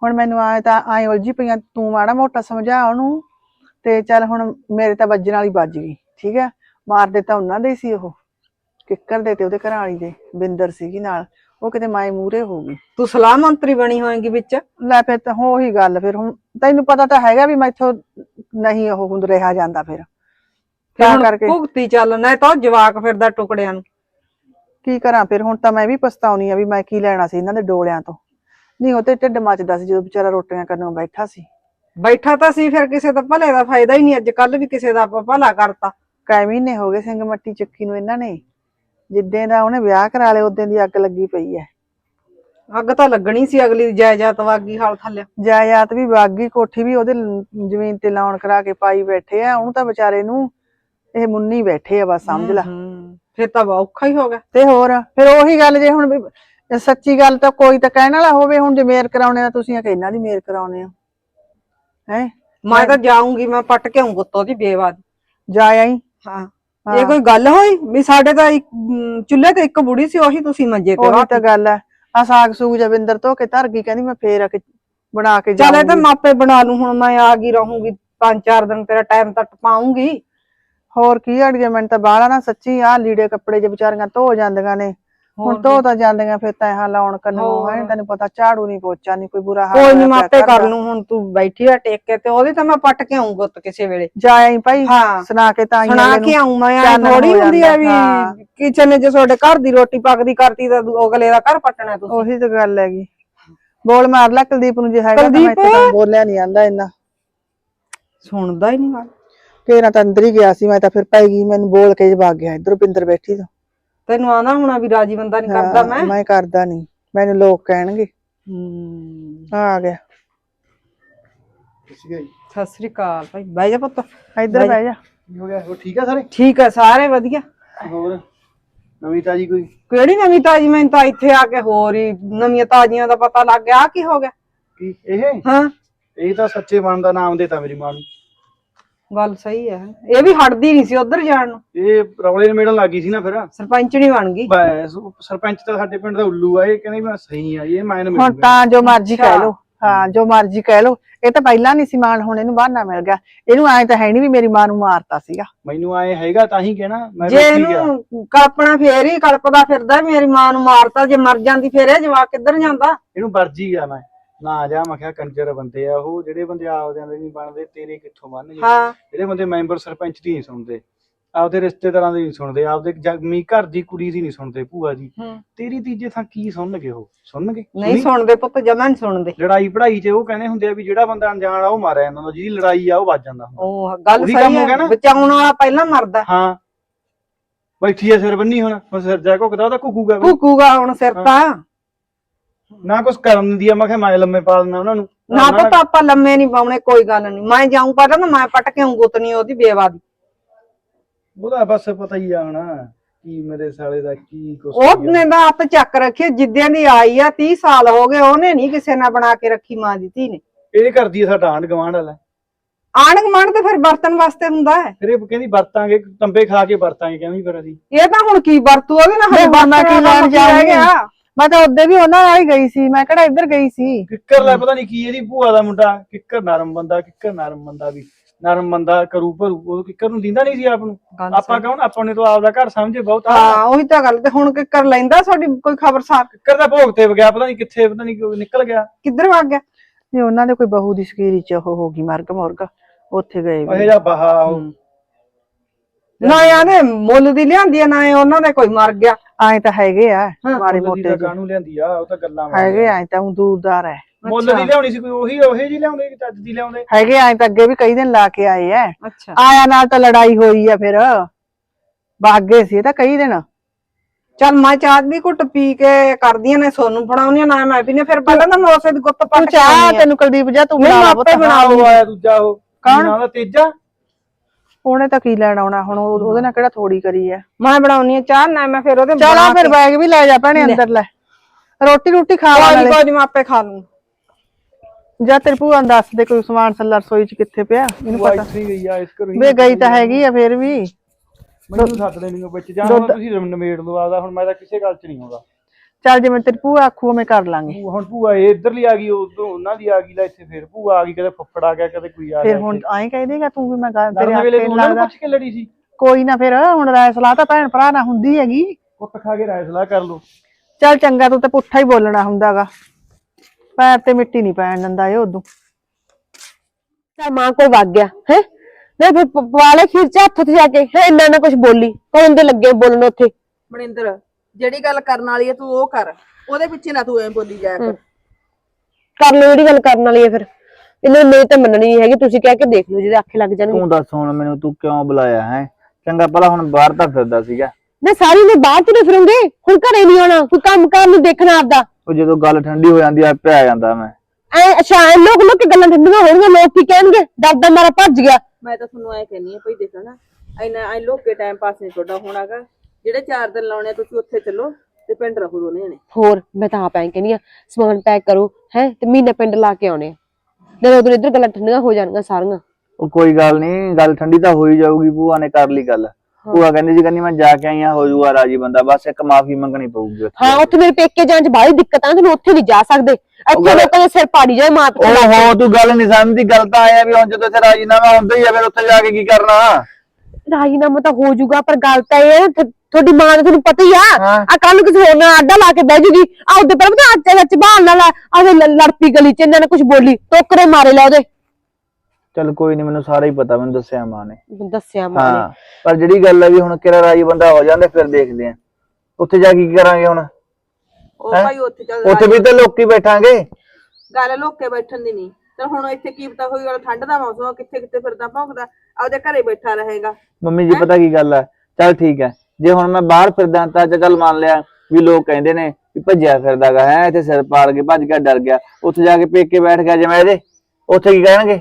ਹੁਣ ਮੈਨੂੰ ਆਏ ਤਾਂ ਆਏ ਉਲਝੀ ਪਈਆਂ ਤੂੰ ਮਾੜਾ ਮੋਟਾ ਸਮਝਾ ਉਹਨੂੰ ਤੇ ਚੱਲ ਹੁਣ ਮੇਰੇ ਤਾਂ ਵੱਜਣ ਵਾਲੀ ਵੱਜ ਗਈ ਠੀਕ ਹੈ ਮਾਰਦੇ ਤਾਂ ਉਹਨਾਂ ਦੇ ਹੀ ਸੀ ਉਹ ਕਿੱਕਰ ਦੇ ਤੇ ਉਹਦੇ ਘਰਾਂ ਵਾਲੀ ਦੇ ਬਿੰਦਰ ਸੀਗੀ ਨਾਲ ਉਹ ਕਿਤੇ ਮਾਏ ਮੂਰੇ ਹੋ ਗਈ। ਤੂੰ ਸਲਾਹ ਮੰਤਰੀ ਬਣੀ ਹੋਏਗੀ ਵਿੱਚ? ਲੈ ਫਿਰ ਤਾਂ ਹੋ ਹੀ ਗੱਲ ਫਿਰ ਹੁਣ ਤੈਨੂੰ ਪਤਾ ਤਾਂ ਹੈਗਾ ਵੀ ਮੈਥੋਂ ਨਹੀਂ ਉਹ ਹੁੰਦ ਰਿਹਾ ਜਾਂਦਾ ਫਿਰ। ਫਿਰ ਤਾਂ ਹੁਣ ਕਰਕੇ ਭੁਗਤੀ ਚੱਲ ਨਾ ਤਾਂ ਉਹ ਜਵਾਕ ਫਿਰਦਾ ਟੁਕੜਿਆਂ ਨੂੰ। ਕੀ ਕਰਾਂ? ਫਿਰ ਹੁਣ ਤਾਂ ਮੈਂ ਵੀ ਪਛਤਾਉਣੀ ਆ ਵੀ ਮੈਂ ਕੀ ਲੈਣਾ ਸੀ ਇਹਨਾਂ ਦੇ ਡੋਲਿਆਂ ਤੋਂ। ਨਹੀਂ ਉਹ ਤੇ ਢਿੱਡ ਮੱਚਦਾ ਸੀ ਜਦੋਂ ਵਿਚਾਰਾ ਰੋਟੀਆਂ ਕਰਨ ਨੂੰ ਬੈਠਾ ਸੀ। ਬੈਠਾ ਤਾਂ ਸੀ ਫਿਰ ਕਿਸੇ ਦਾ ਭਲੇ ਦਾ ਫਾਇਦਾ ਹੀ ਨਹੀਂ ਅੱਜ ਕੱਲ ਵੀ ਕਿਸੇ ਦਾ ਆਪਾਂ ਭਲਾ ਕਰਤਾ। ਕਈ ਮਹੀਨੇ ਹੋ ਗਏ ਸਿੰਘ ਮੱਟੀ ਚੱਕੀ ਨੂੰ ਇਹਨਾਂ ਨੇ। ਜਿੱਦਾਂ ਦਾ ਉਹਨੇ ਵਿਆਹ ਕਰਾ ਲਿਆ ਉਦੋਂ ਦੀ ਅੱਗ ਲੱਗੀ ਪਈ ਐ। ਅੱਗ ਤਾਂ ਲੱਗਣੀ ਸੀ ਅਗਲੀ ਦੀ ਜਾਇਦਾਦ ਵਾਗੀ ਹਾਲ ਥੱਲੇ। ਜਾਇਦਾਦ ਵੀ ਬਾਗੀ ਕੋਠੀ ਵੀ ਉਹਦੇ ਲ- ਜ਼ਮੀਨ ਤੇ ਲਾਉਣ ਕਰਾ ਕੇ ਪਾਈ ਬੈਠੇ ਆ। ਉਹਨੂੰ ਤਾਂ ਵਿਚਾਰੇ ਨੂੰ ਇਹ ਮੁੰਨੀ ਬੈਠੇ ਆ ਬਸ ਸਮਝ ਲੈ। ਫਿਰ ਤਾਂ ਔਖਾ ਹੀ ਹੋ ਗਿਆ। ਤੇ ਹੋਰ ਫਿਰ ਉਹੀ ਗੱਲ ਜੇ ਹੁਣ ਵੀ ਸੱਚੀ ਗੱਲ ਤਾਂ ਕੋਈ ਤਾਂ ਕਹਿਣ ਵਾਲਾ ਹੋਵੇ ਹੁਣ ਜੇ ਮੇਰ ਕਰਾਉਣੇ ਆ ਤੁਸੀਂ ਆ ਕਿ ਇਹਨਾਂ ਦੀ ਮੇਰ ਕਰਾਉਣੇ ਆ। ਹੈ? ਮੈਂ ਤਾਂ ਜਾਊਂਗੀ ਮੈਂ ਪੱਟ ਕੇ ਆਉਂ ਗੁੱਤੋਂ ਦੀ ਬੇਵਾਦ। ਜਾ ਆਈ? ਹਾਂ। ਇਹ ਕੋਈ ਗੱਲ ਹੋਈ ਵੀ ਸਾਡੇ ਤਾਂ ਇੱਕ, ਅਮ, ਚੁੱਲ੍ਹੇ ਤੇ ਇੱਕ ਬੁੜੀ ਸੀ ਉਹੀ ਤੁਸੀਂ ਮੰਜੇ ਤੇ ਉਹੀ ਤਾਂ ਗੱਲ ਹੈ ਆ ਸਾਗ ਸੂਗ ਜਵਿੰਦਰ ਧੋ ਕੇ ਧਰ ਗਈ ਕਹਿੰਦੀ ਮੈਂ ਫੇਰ ਆ ਕੇ ਬਣਾ ਕੇ ਚੱਲ ਇਹ ਤਾਂ ਜਾਊਂਗੀ। ਮਾਪੇ ਬਣਾ ਲੂ ਹੁਣ ਮੈਂ ਆ ਗਈ ਰਹੂੰਗੀ ਪੰਜ ਚਾਰ ਦਿਨ ਤੇਰਾ ਟਾਈਮ ਤੱਕ ਪਾਉਂਗੀ ਹੋਰ ਕੀ ਅੜੀਏ ਮੈਨੂੰ ਤਾਂ ਬਾਹਲਾ ਨਾ ਸੱਚੀ ਆ ਲੀੜੇ ਕੱਪੜੇ ਜੇ ਵਿਚਾਰੀਆਂ ਧੋ ਜਾਂਦੀਆਂ ਨੇ। ਹੁਣ ਧੋ ਤਾਂ ਜਾਂਦੀਆਂ ਫਿਰ ਤਾਂ ਇਹ ਲਾਉਣ ਕੰਨੋਂ ਹੈ। ਤੈਨੂੰ ਪਤਾ ਝਾੜੂ ਨਹੀਂ ਪੋਚਾ ਨਹੀਂ ਕੋਈ ਬੁਰਾ ਹਾਲ ਕੋਈ ਨਹੀਂ ਮਾਪੇ ਕਰ। ਲੂ ਹੁਣ ਤੂੰ ਬੈਠੀ ਆ ਟੇਕ ਕੇ ਤੇ ਉਹਦੀ ਤਾਂ ਮੈਂ ਪੱਟ ਕੇ ਆਉਂ ਗੁੱਤ ਕਿਸੇ ਵੇਲੇ। ਜਾ ਆਈ ਭਾਈ ਸੁਣਾ ਕੇ ਤਾਂ ਸੁਣਾ ਕੇ। ਆਉਂ ਮੈਂ ਥੋੜੀ ਹੁੰਦੀ ਆ ਵੀ। ਕਿਚਨ ਜੇ ਤੁਹਾਡੇ ਘਰ ਦੀ ਰੋਟੀ ਪੱਕਦੀ ਕਰਤੀ ਤਾਂ ਅਗਲੇ ਦਾ ਘਰ ਪੱਟਣਾ ਤੁਸੀਂ। ਉਹੀ ਤਾਂ ਗੱਲ ਹੈਗੀ। ਬੋਲ ਮਾਰ ਲੈ ਕੁਲਦੀਪ ਨੂੰ ਜੇ ਹੈਗਾ ਤਾਂ ਮੈਂ ਤਾਂ ਬੋਲਿਆ ਨਹੀਂ ਆਂਦਾ ਇੰਨਾ। ਸੁਣਦਾ ਹੀ ਨਹੀਂ ਗੱਲ। ਕਿਹੜਾ ਤਾਂ ਅੰਦਰ ਹੀ ਗਿਆ ਸੀ ਮੈਂ ਤਾਂ ਫਿਰ ਪੈ ਗਈ ਮੈਨੂੰ ਬੋਲ ਕੇ ਜਵਾਗ ਗਿਆ ਇੱਧਰ ਪਿੰਦਰ ਬੈਠੀ ਤੋਂ। ਤੈਨੂੰ ਆਣਾ ਹੋਣਾ ਵੀ ਰਾਜੀ ਬੰਦਾ ਨਹੀਂ ਕਰਦਾ ਮੈਂ? ਮੈਂ ਕਰਦਾ ਨਹੀਂ ਮੈਨੂੰ ਲੋਕ ਕਹਿਣਗੇ। ਹੂੰ। ਆ ਗਿਆ। ਸਤਿ ਸ੍ਰੀ ਅਕਾਲ ਭਾਈ ਬਹਿ ਜਾ ਪੁੱਤ। ਇੱਧਰ ਬਹਿ ਜਾ। ਹੋ ਗਿਆ? ਉਹ ਠੀਕ ਆ ਸਾਰੇ? ਠੀਕ ਹੈ ਸਾਰੇ ਵਧੀਆ। ਹੋਰ? ਨਵੀਂ ਤਾਜੀ ਕੋਈ? ਕਿਹੜੀ ਨਵੀਂ ਤਾਜੀ? ਮੈਨੂੰ ਤਾਂ ਇੱਥੇ ਆ ਕੇ ਹੋਰ ਹੀ ਨਵੀਆਂ ਤਾਜ਼ੀਆਂ ਦਾ ਪਤਾ ਲੱਗ ਗਿਆ ਆਹ ਕੀ ਹੋ ਗਿਆ? ਕੀ? ਇਹ? ਹਾਂ। ਇਹ ਤਾਂ ਸੱਚੇ ਮਨ ਦਾ ਨਾਮ ਦੇਤਾ ਮੇਰੀ ਮਾਂ ਨੂੰ। ਗੱਲ ਸਹੀ ਹੈ। ਇਹ ਵੀ ਹਟਦੀ ਨਹੀਂ ਸੀ ਉਧਰ ਜਾਣ ਨੂੰ। ਇਹ ਰੌਲੇ ਨਿਮੇੜਨ ਲੱਗੀ ਸੀ ਨਾ ਫਿਰ। ਸਰਪੰਚਣੀ ਬਣ ਗਈ। ਬਸ ਉਹ ਸਰਪੰਚ ਤਾਂ ਸਾਡੇ ਪਿੰਡ ਦਾ ਉੱਲੂ ਆ ਇਹ ਕਹਿੰਦੇ ਵੀ ਮੈਂ ਸਹੀ ਆ ਇਹ ਮੈਂ ਹੁਣ। ਤਾਂ ਜੋ ਮਰਜ਼ੀ ਕਹਿ। ਲੋ ਹਾਂ ਜੋ ਮਰਜ਼ੀ ਕਹਿ ਲੋ ਇਹ ਤਾਂ ਪਹਿਲਾਂ ਨਹੀਂ ਸੀ ਮਾਨ ਹੁਣ ਇਹਨੂੰ ਬਹਾਨਾ ਮਿਲ ਗਿਆ। ਇਹਨੂੰ ਐ ਤਾਂ ਹੈ ਨਹੀਂ ਵੀ ਮੇਰੀ ਮਾਂ ਨੂੰ ਮਾਰਤਾ ਸੀਗਾ। ਮੈਨੂੰ ਆਏ ਹੈਗਾ ਤਾਂ ਹੀ ਕਹਿਣਾ ਮੈਂ ਜੇ ਵੀ ਠੀਕ ਆ। ਇਹਨੂੰ ਕਲਪਣਾ ਫੇਰ ਹੀ ਕਲਪਦਾ ਫਿਰਦਾ ਮੇਰੀ ਮਾਂ ਨੂੰ ਮਾਰਤਾ ਜੇ ਮਰ ਜਾਂਦੀ ਫੇਰ ਇਹ ਜਵਾਕ ਕਿੱਧਰ ਜਾਂਦਾ? ਇਹਨੂੰ ਵਰਜੀ ਆ ਮੈਂ। ਨਾ ਜਾ ਮੈਂ ਕਿਹਾ ਕੰਜਰ ਬੰਦੇ ਆ ਉਹ ਜਿਹੜੇ ਬੰਦੇ ਆਪਦਿਆਂ ਦੇ ਨਹੀਂ ਬਣਦੇ ਤੇਰੇ ਕਿੱਥੋਂ ਬਣਨਗੇ? ਹਾਂ। ਜਿਹੜੇ ਬੰਦੇ ਮੈਂਬਰ ਸਰਪੰਚ ਦੀ ਨਹੀਂ ਸੁਣਦੇ ਆਪਦੇ ਰਿਸ਼ਤੇਦਾਰਾਂ ਦੀ ਨਹੀਂ ਸੁਣਦੇ ਆਪਦੇ ਜਗਮੀ ਘਰ ਦੀ ਕੁੜੀ ਦੀ ਨਹੀਂ ਸੁਣਦੇ ਭੂਆ ਜੀ। ਹੂੰ। ਤੇਰੀ ਤੀਜੇ ਥਾਂ ਕੀ ਸੁਣਨਗੇ ਉਹ? ਸੁਣਨਗੇ? ਨਹੀਂ ਸੁਣੀ? ਸੁਣਦੇ ਪੁੱਤ ਜਮਾਂ ਨਹੀਂ ਸੁਣਦੇ। ਲੜਾਈ ਪੜਾਈ 'ਚ ਉਹ ਕਹਿੰਦੇ ਹੁੰਦੇ ਆ ਵੀ ਜਿਹੜਾ ਬੰਦਾ ਅਣਜਾਣ ਆ ਉਹ ਮਾਰਿਆ ਜਾਂਦਾ ਹੁੰਦਾ ਜਿਹਦੀ ਲੜਾਈ ਆ ਉਹ ਵੱਜ ਜਾਂਦਾ ਹੁੰਦਾ। ਉਹ ਗੱਲ ਉਹੀ ਸਹੀ ਹੋ ਗਿਆ ਨਾ। ਹੈ ਬਚਾਉਣ ਵਾਲਾ ਪਹਿਲਾਂ ਮਰਦਾ। ਹਾਂ। ਬੈਠੀ ਆ ਸਿਰ ਬੰਨੀ ਹੁਣ ਹੁਣ ਸਿਰ ਜਾ ਘੁੱਕਦਾ ਉਹਦਾ ਘੁੱਕੂਗਾ ਵੀ। ਭੁੱਕੂਗਾ ਹੁਣ ਸਿਰ ਤਾਂ। ਨਾ ਕੁਛ ਕਰਨ ਦਿੰਦੀ ਆ ਮੈਂ ਕਿਹਾ ਮੈਂ ਲੰਮੇ ਪਾ ਦਿੰਦਾ ਉਹਨਾਂ ਨੂੰ। ਨਾ ਪੁੱਤ ਆਪਾਂ ਲੰਮੇ ਨਹੀਂ ਪਾਉਣੇ ਕੋਈ ਗੱਲ ਨਹੀਂ। ਮੈਂ ਜਾਊਂ ਪਹਿਲਾਂ ਤਾਂ ਮੈਂ ਪਟ ਕੇ ਗੁੱਤਨੀ ਉਹਦੀ ਬੇਵਾ ਦੀ ਉਹਦਾ ਬਸ ਪਤਾ ਹੀ ਆ ਹੁਣ ਕੀ ਮੇਰੇ ਸਾਲੇ ਦਾ ਕੀ ਕੁਛ ਉਹਨੇ ਤਾਂ ਹੱਥ ਚੱਕ ਰੱਖੀ ਜਿੱਦਿਆਂ ਦੀ ਆਈ ਆ 30 ਸਾਲ ਹੋ ਗਏ ਉਹਨੇ ਨਹੀਂ ਕਿਸੇ ਨਾਲ ਬਣਾ ਕੇ ਰੱਖੀ ਮਾਂ ਦੀ ਧੀ ਨੇ। ਇਹ ਕਰਦੀ ਆ ਸਾਡਾ ਆਂਢ ਗਵਾਂਢ ਵਾਲਾ। ਆਣ ਗਮਾਂਡ ਤੇ ਫਿਰ ਬਰਤਨ ਵਾਸਤੇ ਹੁੰਦਾ ਹੈ? ਫਿਰ ਇਹ ਕਹਿੰਦੀ ਵਰਤਾਂਗੇ ਤੰਬੇ ਖਾ ਕੇ ਵਰਤਾਂਗੇ ਕਹਿੰਦੀ ਫਿਰ ਅਸੀਂ। ਇਹ ਤਾਂ ਹੁਣ ਕੀ ਵਰਤੂ ਉਹਦੇ ਨਾਲ ਹਜੇ ਹੁਣ ਮੈਂ ਕੀ ਲੈਣ ਜਾਊਂਗੀ? ਗਿਆ ਮੈਂ ਤਾਂ ਉਹਦੇ ਵੀ ਉਹਨਾਂ ਨਾਲ ਹੀ ਗਈ ਸੀ ਮੈਂ ਕਿਹੜਾ ਇੱਧਰ ਗਈ ਸੀ। ਕਿੱਕਰ ਲੈ ਪਤਾ ਨਹੀਂ ਕੀ ਇਹਦੀ ਭੂਆ ਦਾ ਮੁੰਡਾ ਕਿੱਕਰ ਨਰਮ ਬੰਦਾ ਕਿੱਕਰ ਨਰਮ ਬੰਦਾ ਵੀ। ਨਰਮ ਬੰਦਾ ਕਰੂ ਭਰੂ ਉਹ ਕਿੱਕਰ ਨੂੰ ਦਿੰਦਾ ਨਹੀਂ ਸੀ ਆਪ ਨੂੰ। ਗੱਲ ਆਪਾਂ ਕਹਣ ਆਪਾਂ ਨੇ ਤਾਂ ਆਪਦਾ ਘਰ ਸਮਝੇ ਬਹੁਤ ਆ ਹਾਂ ਉਹੀ ਤਾਂ ਗੱਲ ਤੇ ਹੁਣ ਕੀ ਕਰ ਲੈਂਦਾ ਤੁਹਾਡੀ ਕੋਈ ਖਬਰ ਸਾਰ ਕਿੱਕਰ ਦਾ ਭੋਗ ਤੇ ਵਗਿਆ ਪਤਾ ਨਹੀਂ ਕਿੱਥੇ ਪਤਾ ਨਹੀਂ ਕਿਉਂ ਨਿਕਲ ਗਿਆ। ਕਿੱਧਰ ਵਗ ਗਿਆ? ਤੇ ਉਹਨਾਂ ਦੇ ਕੋਈ ਬਹੂ ਦੀ ਸਕੀਰੀ ਚ ਉਹ ਹੋ ਗਈ ਮਰਗ ਮੁਰਗ ਉੱਥੇ ਗਏ ਇਹ। ਜਾ ਬਹਾ ਉਹ ਨਾ ਆਨੇ ਮੁੱਲ ਦੀ ਲਿਆਂਦੀ ਆ ਨਾ ਇਹ ਉਹਨਾਂ ਦੇ ਕੋਈ ਮਰ ਗਿਆ। ਐਂ ਤਾਂ ਹੈਗੇ ਆ ਮਾਰੇ ਮੋਟੇ ਜਿਹੇ। ਕਾਹਨੂੰ ਲਿਆਂਦੀ ਆ ਉਹ ਤਾਂ ਗੱਲਾਂ ਮਾਰਦੇ ਹੈਗੇ ਆ। ਐਂ ਤਾਂ ਊਂ ਦੂਰਦਾਰ ਹੈ ਮੁੱਲ ਦੀ ਲਿਆਉਣੀ ਸੀ ਕੋਈ ਉਹੀ ਉਹੇ ਜੀ ਲਿਆਉਂਦੇ ਕਿ ਚੱਜ ਦੀ ਲਿਆਉਂਦੇ? ਹੈਗੇ ਐਂ ਤਾਂ ਅੱਗੇ ਵੀ ਕਈ ਦਿਨ ਲਾ ਕੇ ਆਏ ਐ। ਅੱਛਾ। ਆਇਆ ਨਾਲ ਤਾਂ ਲੜਾਈ ਹੋਈ ਆ ਫਿਰ। ਬਾਗੇ ਸੀ ਤਾਂ ਕਈ ਦਿਨ। ਚੱਲ ਮੈਂ ਚਾਹ ਦੀ ਘੁੱਟ ਪੀ ਕੇ ਕਰਦੀਆਂ ਨੇ ਸੋਨੂੰ ਫੜਾਉਣੀਆਂ ਨਾ ਮੈਂ ਪੀਨੇ ਫਿਰ ਪਹਿਲਾਂ ਤਾਂ ਮੈਂ ਉਸੇ ਦੀ ਗੁੱਤ ਪੱਟ ਚਾਹ। ਤੈਨੂੰ ਕੁਲਦੀਪ ਜਾ ਤੂੰ ਬਣਾ ਆਪੇ ਉਹ ਆਇਆ ਦੂਜਾ ਉਹ। ਕੌਣ? ਤੇਜਾ। ਉਹਨੇ ਤਾਂ ਕੀ ਲੈਣ ਆਉਣਾ ਹੁਣ ਉਹ- ਉਹਦੇ ਨਾਲ ਕਿਹੜਾ ਥੋੜੀ ਕਰੀ ਐ? ਮੈਂ ਬਣਾਉਣੀ ਆ ਚਾਹ ਨਾ ਮੈਂ ਫਿਰ ਉਹਦੇ ਚਲ ਆ ਫਿਰ ਬੈਗ ਵੀ ਲੈ ਜਾ ਭੈਣੇ ਅੰਦਰ ਲੈ। ਰੋਟੀ ਰੋਟੀ ਖਾ ਲਾ ਕੋਈ ਨਾਲੇ। ਕੋਈ ਮੈਂ ਆਪੇ ਖਾ ਲੂੰ ਜਾ ਤੇਰੀ ਭੂਆ ਨੂੰ ਦੱਸ ਦੇ ਕੋਈ ਸਮਾਨ ਸੱਲਾ ਰਸੋਈ ਚ ਕਿੱਥੇ ਪਿਆ ਇਹਨੂੰ ਉਹ ਪਤਾ। ਇੱਥੇ ਗਈ ਆ ਇਸ ਹੀ ਵੇ ਗਈ ਤਾਂ ਹੈਗੀ ਆ ਫਿਰ ਵੀ। ਮੈਨੂੰ ਸੱਦ ਲੈਣੀ ਉਹ ਵਿੱਚ ਜਾਂ ਹੁਣ ਤੁਸੀਂ ਨਵੇੜ ਲਓ ਆਦਾ ਹੁਣ ਮੈਂ ਤਾਂ ਕਿਸੇ ਗੱਲ 'ਚ ਨਹੀਂ ਆਉਂਦਾ। ਚੱਲ ਜਿਵੇਂ ਤੇਰੀ ਭੂਆ ਆਖੂ ਉਵੇਂ ਕਰ ਲਾਂਗੇ। ਭੂਆ- ਹੁਣ ਭੂਆ ਇਹ ਇੱਧਰਲੀ ਆ ਗਈ ਉਧਰੋਂ ਉਹਨਾਂ ਦੀ ਆ ਗਈ ਲੈ ਇੱਥੇ ਫਿਰ ਭੂਆ ਆ ਗਈ ਕਦੇ ਫੁੱਫੜ ਆ ਗਿਆ ਕਦੇ ਕੋਈ ਆ ਫਿਰ ਗਿਆ ਹੁਣ ਐਂ ਕਹਿ ਦੇਗਾ ਤੂੰ ਵੀ ਮੈਂ ਗੱਲ ਤੇਰੇ ਹੱਥ ਵੇਲੇ ਤੂੰ ਉਹਨਾਂ ਨੂੰ ਲੱਗਦਾ। ਪੁੱਛ ਕੇ ਲੜੀ ਸੀ? ਕੋਈ ਨਾ ਫਿਰ ਹੁਣ ਰਾਏ ਸਲਾਹ ਤਾਂ ਭੈਣ ਭਰਾ ਨਾਲ ਹੁੰਦੀ ਹੈਗੀ। ਕੁੱਟ ਖਾ ਕੇ ਰਾਏ ਸਲਾਹ ਕਰ ਲਓ। ਚੱਲ ਚੰਗਾ ਤੂੰ ਤਾਂ ਪੁੱਠਾ ਹੀ ਬੋਲਣਾ ਹੁੰਦਾਗਾ। ਪੈਰ ਤੇ ਮਿੱਟੀ ਨਹੀਂ ਪੈਣ ਦਿੰਦਾ ਇਹ ਉਦੋਂ। ਤਾਂ ਮਾਂ ਕੋਲ ਵਗ ਗਿਆ ਹੈ? ਨਾ ਫਿਰ ਪ- ਪਵਾਲੇ ਖੀਰ ਚ ਹੱਥ ਤੇ ਜਾ ਕੇ ਹੈ? ਇੰਨਾ ਨਾ ਕੁਝ ਬੋਲੀ ਕੌਣ ਦੇ ਲੱਗੇ ਬੋਲਣ ਉੱਥੇ? ਮਨਿੰਦਰ ਜਿਹੜੀ ਗੱਲ ਕਰਨ ਵਾਲੀ ਹੈ ਤੂੰ ਉਹ ਕਰ ਉਹਦੇ ਪਿੱਛੇ ਨਾ ਤੂੰ ਐਂ ਬੋਲੀ ਜਾਇਆ ਕਰ। ਕਰ ਲਓ ਜਿਹੜੀ ਗੱਲ ਕਰਨ ਵਾਲੀ ਹੈ ਫਿਰ। ਇਹਨਾਂ ਨੇ ਤਾਂ ਮੰਨਣੀ ਨਹੀਂ ਹੈਗੀ ਤੁਸੀਂ ਕਹਿ ਕੇ ਦੇਖ ਲਓ ਜਿਹਦੇ ਅੱਖੇ ਲੱਗ ਜਾਣਗੇ। ਤੂੰ ਦੱਸ ਹੁਣ ਮੈਨੂੰ ਤੂੰ ਕਿਉਂ ਬੁਲਾਇਆ ਹੈ? ਚੰਗਾ ਭਲਾ ਹੁਣ ਬਾਹਰ ਤਾਂ ਫਿਰਦਾ ਸੀਗਾ। ਨਾ ਸਾਰੀ ਨੇ ਬਾਹਰ ਚ ਫਿਰੋਂਗੇ? ਹੁਣ ਘਰੇ ਨਹੀਂ ਆਉਣਾ ਕੋਈ ਕੰਮ ਕਾਰ ਨੂੰ ਦੇਖਣਾ ਆਪਦਾ। ਉਹ ਜਦੋਂ ਗੱਲ ਠੰਡੀ ਹੋ ਜਾਂਦੀ ਆ ਆਪੇ ਆ ਜਾਂਦਾ ਮੈਂ। ਐ ਅੱਛਾ ਐ ਲੋਕ ਲੋਕ ਕੇ ਗੱਲਾਂ ਠੰਡੀਆਂ ਹੋਣਗੀਆਂ ਲੋਕ ਕੀ ਕਹਿਣਗੇ? ਡਰਦਾ ਮਾਰਾ ਭੱਜ ਗਿਆ। ਮੈਂ ਤਾਂ ਤੁਹਾਨੂੰ ਐਂ ਕਹਿੰਨੀ ਆ ਭਈ ਦੇਖੋ ਨਾ ਐਨਾ ਐ ਲੋਕੇ ਟਾਈਮ ਪਾਸ ਨਹੀਂ ਤੁਹਾਡਾ ਹੋਣਾਗਾ। ਜਿਹੜੇ 4 ਦਿਨ ਲਾਉਣੇ ਆ ਤੁਸੀਂ ਉੱਥੇ ਚੱਲੋ ਤੇ ਪਿੰਡ ਰਹੋ ਦੋਨੇ ਨੇ ਹੋਰ ਮੈਂ ਤਾਂ ਆਪ ਐਂ ਕਹਿੰਦੀ ਆ ਸਮਾਨ ਪੈਕ ਕਰੋ ਹੈ ਤੇ ਮਹੀਨਾ ਪਿੰਡ ਲਾ ਕੇ ਆਉਣੇ ਨਾਲੇ ਉਧਰ ਇੱਧਰ ਗੱਲਾਂ ਠੰਡੀਆਂ ਹੋ ਜਾਣਗੀਆਂ ਸਾਰੀਆਂ। ਉਹ ਕੋਈ ਗੱਲ ਨਹੀਂ ਗੱਲ ਠੰਡੀ ਤਾਂ ਹੋ ਹੀ ਜਾਊਗੀ ਭੂਆ ਨੇ ਕਰ ਲਈ ਗੱਲ। ਭੂਆ ਕਹਿੰਦੀ ਸੀ ਕਹਿੰਦੀ ਮੈਂ ਜਾ ਕੇ ਆਈ ਆ ਹੋ ਜਾਊਗਾ ਰਾਜੀ ਬੰਦਾ ਬਸ ਇੱਕ ਮਾਫੀ ਮੰਗਣੀ ਪਊਗੀ ਉੱਥੇ। ਹਾਂ ਉੱਥੇ ਮੇਰੇ ਪੇਕੇ ਜਾਣ ਚ ਬਾਹਲੀ ਦਿੱਕਤ ਆ ਤੁਹਾਨੂੰ ਉੱਥੇ ਨਹੀਂ ਜਾ ਸਕਦੇ। ਇੱਥੇ ਲੋਕਾਂ ਦੇ ਸਿਰ ਪਾੜੀ ਜਾਏ ਮਾਂ ਪਿਓ ਉਹ ਹੋ ਤੂੰ ਗੱਲ ਨਹੀਂ ਸਮਝਦੀ ਗੱਲ ਤਾਂ ਆਇਆ ਵੀ ਹੁਣ ਜਦੋਂ ਇੱਥੇ ਰਾਜੀਨਾਮਾ ਹੁੰਦਾ ਹੀ ਆ ਫਿਰ ਉੱਥੇ ਜਾ ਕੇ ਕੀ ਕਰਨਾ? ਰਾਜੀਨਾਮਾ ਤਾਂ ਹੋ ਜਾਊਗਾ ਪਰ ਗੱਲ ਤਾਂ ਇਹ ਹੈ ਤੁ- ਤੁਹਾਡੀ ਮਾਂ ਦਾ ਤੁਹਾਨੂੰ ਪਤਾ ਹੀ ਆ। ਹਾਂ। ਆ ਕੱਲ ਨੂੰ ਕਿਸੇ ਹੋਰ ਨਾਲ ਆਡਾ ਲਾ ਕੇ ਬਹਿ ਜੂਗੀ। ਆ ਉਹਦੇ ਪਰ ਪਤਾ ਅੱਜ ਸੱਚ ਬਾਹਰ ਨਾਲ ਆ ਲੜਪੀ ਗਲੀ ਚ ਇਹਨਾਂ ਨੇ ਕੁਝ ਬੋਲੀ ਟੋਕਰੇ ਮਾਰੇ ਲਾ ਉਹਦੇ। ਚੱਲ ਕੋਈ ਨਹੀਂ ਮੈਨੂੰ ਸਾਰਾ ਹੀ ਪਤਾ ਮੈਨੂੰ ਦੱਸਿਆ ਮਾਂ ਨੇ। ਦੱਸਿਆ ਮਾਂ ਨੇ। ਹਾਂ ਪਰ ਜਿਹੜੀ ਗੱਲ ਹੈ ਵੀ ਹੁਣ ਕਿਹੜਾ ਰਾਜੀ ਬੰਦਾ ਹੋ ਜਾਂਦਾ ਫਿਰ ਦੇਖਦੇ ਆ। ਉੱਥੇ ਜਾ ਕੇ ਕੀ ਕਰਾਂਗੇ ਹੁਣ? ਉਹ ਹੈਂ? ਭਾਈ ਉੱਥੇ ਚੱਲ ਉੱਥੇ ਵੀ ਤਾਂ ਲੋਕੀ ਬੈਠਾਂਗੇ। ਗੱਲ ਲੋਕੇ ਬੈਠਣ ਦੀ ਨਹੀਂ ਤੇ ਹੁਣ ਇੱਥੇ ਕੀ ਪਤਾ ਹੋਈ ਵਾਲਾ ਠੰਡ ਦਾ ਮੌਸਮ ਆ, ਕਿੱਥੇ ਕਿੱਥੇ ਫਿਰਦਾ ਭੌਂਕਦਾ ਆਪਦੇ ਘਰੇ ਬੈਠਾ ਰਹੇਗਾ। ਮੰਮੀ ਜੀ ਪਤਾ ਕੀ ਗੱਲ ਹੈ ਚੱਲ ਠੀਕ ਹੈ ਜੇ ਹੁਣ ਮੈਂ ਬਾਹਰ ਫਿਰਦਾ ਤਾਂ ਅੱਜ ਚੱਲ ਮੰਨ ਲਿਆ ਵੀ ਲੋਕ ਕਹਿੰਦੇ ਨੇ ਵੀ ਭੱਜਿਆ ਫਿਰਦਾਗਾ ਹੈ ਇੱਥੇ ਸਿਰ ਪਾੜ ਕੇ ਭੱਜ ਗਿਆ ਡਰ ਗਿਆ। ਉੱਥੇ ਜਾ ਕੇ ਪੇਕੇ ਬੈਠ ਗਿਆ ਜਿਵੇਂ ਇਹਦੇ। ਉੱਥੇ ਕੀ ਕਹਿਣਗੇ?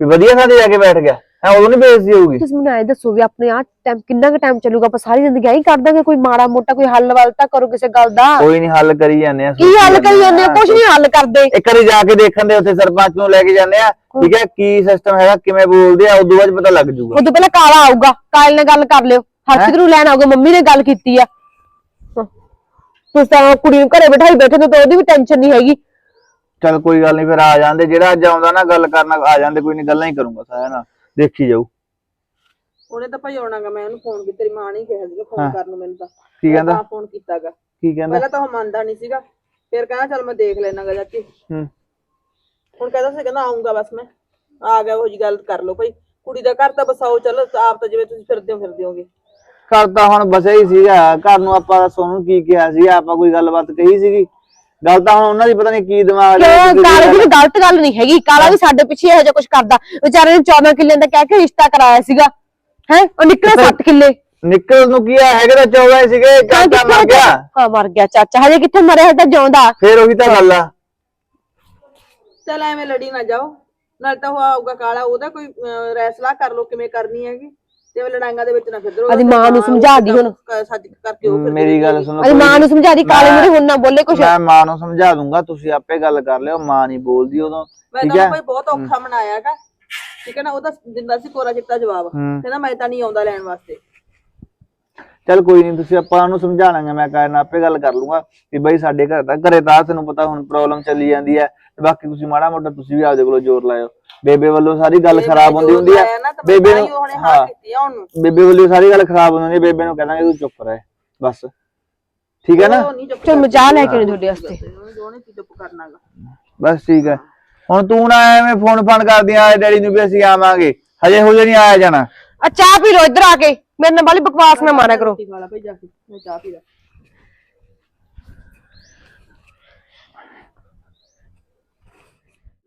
ਵੀ ਵਧੀਆ ਥਾਂ ਤੇ ਜਾ ਕੇ ਬੈਠ ਗਿਆ। ਹੈ ਉਦੋਂ ਨਹੀਂ ਬੇਇੱਜ਼ਤੀ ਹੋਊਗੀ? ਤੁਸੀਂ ਮੈਨੂੰ ਐ ਦੱਸੋ ਵੀ ਆਪਣੇ ਆ ਟਾਈਮ ਕਿੰਨਾ ਕੁ ਟਾਈਮ ਚੱਲੂਗਾ? ਆਪਾਂ ਸਾਰੀ ਜ਼ਿੰਦਗੀ ਐਂ ਹੀ ਕਰ ਦਾਂਗੇ ਕੋਈ ਮਾੜਾ ਮੋਟਾ ਕੋਈ ਹੱਲ ਵੱਲ ਤਾਂ ਕਰੋ ਕਿਸੇ ਗੱਲ ਦਾ। ਕੋਈ ਨਹੀਂ ਹੱਲ ਕਰੀ ਜਾਂਦੇ ਆ ਕੀ ਹੱਲ ਕਰੀ ਜਾਂਦੇ ਹੋ? ਕੁਝ ਨਹੀਂ ਹੱਲ ਕਰਦੇ। ਇੱਕ ਵਾਰੀ ਜਾ ਕੇ ਦੇਖਣ ਦੇ ਉੱਥੇ ਸਰਪੰਚ ਨੂੰ ਲੈ ਕੇ ਜਾਂਦੇ ਆ ਠੀਕ ਹੈ ਕੀ ਸਿਸਟਮ ਹੈਗਾ ਕਿਵੇਂ ਬੋਲਦੇ ਆ ਉਦੋਂ ਬਾਅਦ ਪਤਾ ਲੱਗ ਜੂਗਾ ਉਦੋਂ ਪਹਿਲਾਂ ਕਾਲਾ ਆਊਗਾ ਕਾਲੇ ਨਾਲ ਗੱਲ ਕਰ ਲਿਓ। ਹਰਪ੍ਰੀਤ ਨੂੰ ਲੈਣ ਆਊਗਾ ਮੰਮੀ ਨੇ ਗੱਲ ਕੀਤੀ ਆ। ਤੁਸੀਂ ਤਾਂ ਕੁੜੀ ਨੂੰ ਘਰੇ ਬਿਠਾਈ ਬੈਠੇ ਤੇ ਉਹਦੀ ਵੀ ਟੈਨਸ਼ਨ ਨਹੀਂ ਹੈਗੀ। ਚਲ ਕੋਈ ਗੱਲ ਨਹੀਂ ਫਿਰ ਆ ਜਾਂਦੇ ਜਿਹੜਾ ਅੱਜ ਆਉਂਦਾ ਨਾ ਗੱਲ ਕਰਨ ਆ ਜਾਂਦੇ ਕੋਈ ਨਹੀਂ ਗੱਲਾਂ ਹੀ ਕਰੂੰਗਾ ਸਾਰਿਆਂ ਨਾਲ। ਦੇਖੀ ਜਾਊ। ਉਹਨੇ ਤਾਂ ਭਾਈ ਆਉਣਾਗਾ ਮੈਂ ਉਹਨੂੰ ਫੋਨ ਕੀਤਾ ਤੇਰੀ ਮਾਂ ਨੇ ਕਿਹਾ ਸੀਗਾ ਫੋਨ। ਕਰਨ ਨੂੰ ਮੈਨੂੰ ਤਾਂ। ਕੀ ਕਹਿੰਦਾ? ਫੋਨ ਕੀਤਾਗਾ। ਕੀ ਕਹਿੰਦਾ? ਪਹਿਲਾਂ ਤਾਂ ਉਹ ਮੰਨਦਾ ਨਹੀਂ ਸੀਗਾ ਫਿਰ ਕਹਿੰਦਾ ਚੱਲ ਮੈਂ ਦੇਖ ਲੈਣਾਗਾ ਕੇ ਹੂੰ। ਹੁਣ ਕਹਿੰਦਾ ਸੀ ਕਹਿੰਦਾ ਆਉਂਗਾ ਬਸ ਮੈਂ। ਆ ਗਿਆ ਉਹ ਜੀ ਗੱਲ ਕਰ ਲਓ ਭਾਈ। ਕੁੜੀ ਦਾ ਘਰ ਤਾਂ ਬਸਾਓ ਚਲੋ ਆਪ ਤਾਂ ਜਿਵੇਂ ਤੁਸੀਂ ਫਿਰਦੇ ਹੋ ਫਿਰਦੇ ਹੋਗੇ। ਤਾਂ ਹੁਣ ਬਸਿਆ ਹੀ ਸੀਗਾ। ਘਰ ਨੂੰ ਆਪਾਂ ਸੋਨੂੰ ਕੀ ਕਿਹਾ ਸੀ ਆਪਾਂ ਕੋਈ ਗੱਲਬਾਤ ਕਹੀ ਸੀਗੀ? ਗੱਲ ਤਾਂ ਹੁਣ ਉਹਨਾਂ ਦੀ ਪਤਾ ਨਹੀਂ ਕੀ ਦਿਮਾਗ ਹੈ ਕਿਉਂ? ਕਾਲੇ ਦੀ। ਵੀ ਗਲਤ ਗੱਲ ਨਹੀਂ ਹੈਗੀ। ਕਾਲਾ ਵੀ ਸਾਡੇ ਪਿੱਛੇ ਇਹੋ ਜਿਹਾ ਕੁਝ ਕਰਦਾ। ਵਿਚਾਰੇ ਨੇ 14 ਕਿੱਲੇ ਦਾ ਕਹਿ ਕੇ ਰਿਸ਼ਤਾ ਕਰਾਇਆ ਸੀਗਾ। ਹੈ? ਉਹ ਨਿਕਲੇ 7 ਕਿੱਲੇ। ਨਿਕਲ ਨੂੰ ਕੀ ਆ? ਹੈਗੇ ਤਾਂ 14 ਸੀਗੇ। ਚਾਚਾ ਮਰ ਗਿਆ। ਹਾਂ ਮਰ ਗਿਆ ਚਾਚਾ। ਹਜੇ ਕਿੱਥੇ ਮਰਿਆ ਹੈ ਤਾਂ ਜਿਉਂਦਾ। ਫਿਰ ਉਹੀ ਤਾਂ ਗੱਲ ਆ। ਚੱਲ ਐਵੇਂ ਲੜੀ ਨਾ ਜਾਓ। ਨਾਲ ਤਾਂ ਉਹ ਆਊਗਾ ਕਾਲਾ। ਉਹਦਾ ਕੋਈ ਅਹ, ਰੈਸਲਾ ਕਰ ਲਓ ਕਿਵੇਂ ਕਰਨੀ ਹੈਗੀ। ਤੇ ਉਹ ਲੜਾਈਆਂ ਦੇ ਵਿੱਚ ਨਾ ਫਿਰਦੇ ਰਹੋ ਆਦੀ ਮਾਂ ਨੂੰ ਸਮਝਾ ਦੀ ਹੁਣ। ਸੱਜ ਕਰਕੇ ਉਹ ਫਿਰਦੀ ਮੇਰੀ ਗੱਲ ਰਹੇਗੀ। ਸੁਣੋ ਅਰੇ ਮਾਂ ਨੂੰ ਸਮਝਾ ਦੀ ਕਾਲੇ ਮੇਰੇ ਹੁਣ ਨਾ ਬੋਲੇ ਕੁਛ। ਮੈਂ ਮਾਂ ਨੂੰ ਸਮਝਾ ਦੂੰਗਾ ਤੁਸੀਂ ਆਪੇ ਗੱਲ ਕਰ ਲਿਓ ਮਾਂ ਨਹੀਂ ਬੋਲਦੀ ਉਦੋਂ ਮੈਂ ਤਾਂ ਬਹੁਤ ਔਖਾ ਠੀਕ ਹੈ ਨਾ? ਉਹਦਾ ਦਿੰਦਾ ਸੀ ਕੋਰਾ ਚਿੱਟਾ ਜਵਾਬ ਕਹਿੰਦਾ ਮੈਂ ਤਾਂ ਨਹੀਂ ਆਉਂਦਾ ਲੈਣ ਵਾਸਤੇ। ਚਲ ਕੋਈ ਨਹੀਂ ਤੁਸੀਂ ਆਪਾਂ ਉਹਨੂੰ ਸਮਝਾ ਲਾਂਗੇ ਮੈਂ ਕਾਰਨ ਆਪੇ ਗੱਲ ਕਰ ਲੂੰਗਾ ਵੀ ਬਈ ਸਾਡੇ ਘਰ ਤਾਂ ਘਰੇ ਤਾਂ ਤੈਨੂੰ ਪਤਾ ਹੁਣ ਪ੍ਰੋਬਲਮ ਚੱਲੀ ਜਾਂਦੀ ਹੈ ਤੇ ਬਾਕੀ ਤੁਸੀਂ ਮਾੜਾ ਮੋਟਾ ਤੁਸੀਂ ਵੀ ਆਪਦੇ ਕੋਲੋਂ ਜ਼ੋਰ ਲਾਇਓ। ਬੇਬੇ ਵੱਲੋਂ ਸਾਰੀ ਗੱਲ ਜੇ ਖਰਾਬ ਹੁੰਦੀ ਹੁੰਦੀ ਹੈ। ਬੇਬੇ ਨੂੰ ਹੀ। ਬੇਬੇ ਵੱਲੋਂ ਸਾਰੀ ਗੱਲ ਖਰਾਬ ਹੁੰਦੀ ਹੈ ਬੇਬੇ ਨੂੰ ਕਹਿਣਾਗੇ ਤੂੰ ਚੁੱਪ ਰਹਿ ਬਸ। ਠੀਕ ਹੈ ਨਾ? ਚਲ ਮੈਂ ਚਾਹ ਲੈ ਕੇ ਤੁਹਾਡੇ ਵਾਸਤੇ। ਉਹਨੇ ਦੋਨੇ ਚੁੱਪ ਕਰਨਾਗਾ। ਬਸ ਠੀਕ ਹੈ। ਹੁਣ ਤੂੰ ਨਾ ਐਵੇਂ ਫੋਨ ਫਾਨ ਕਰਦੀ ਆ ਡੈਡੀ ਨੂੰ ਵੀ ਅਸੀਂ ਆਵਾਂਗੇ। ਹਜੇ ਹੋ ਨਹੀਂ ਆਇਆ ਜਾਣਾ। ਆ ਚਾਹ ਪੀ ਲਓ ਇੱਧਰ ਆ ਕੇ। ਮੇਰੇ ਨਾਲ ਬਾਲੀ ਬਕਵਾਸ ਨਾ ਮਾਰਿਆ ਕਰੋ। ਰੋਟੀ ਖਾ ਲਾ ਭਾਈ ਜਾ ਕੇ ਮੈਂ ਚਾਹ ਪੀ ਲਾ।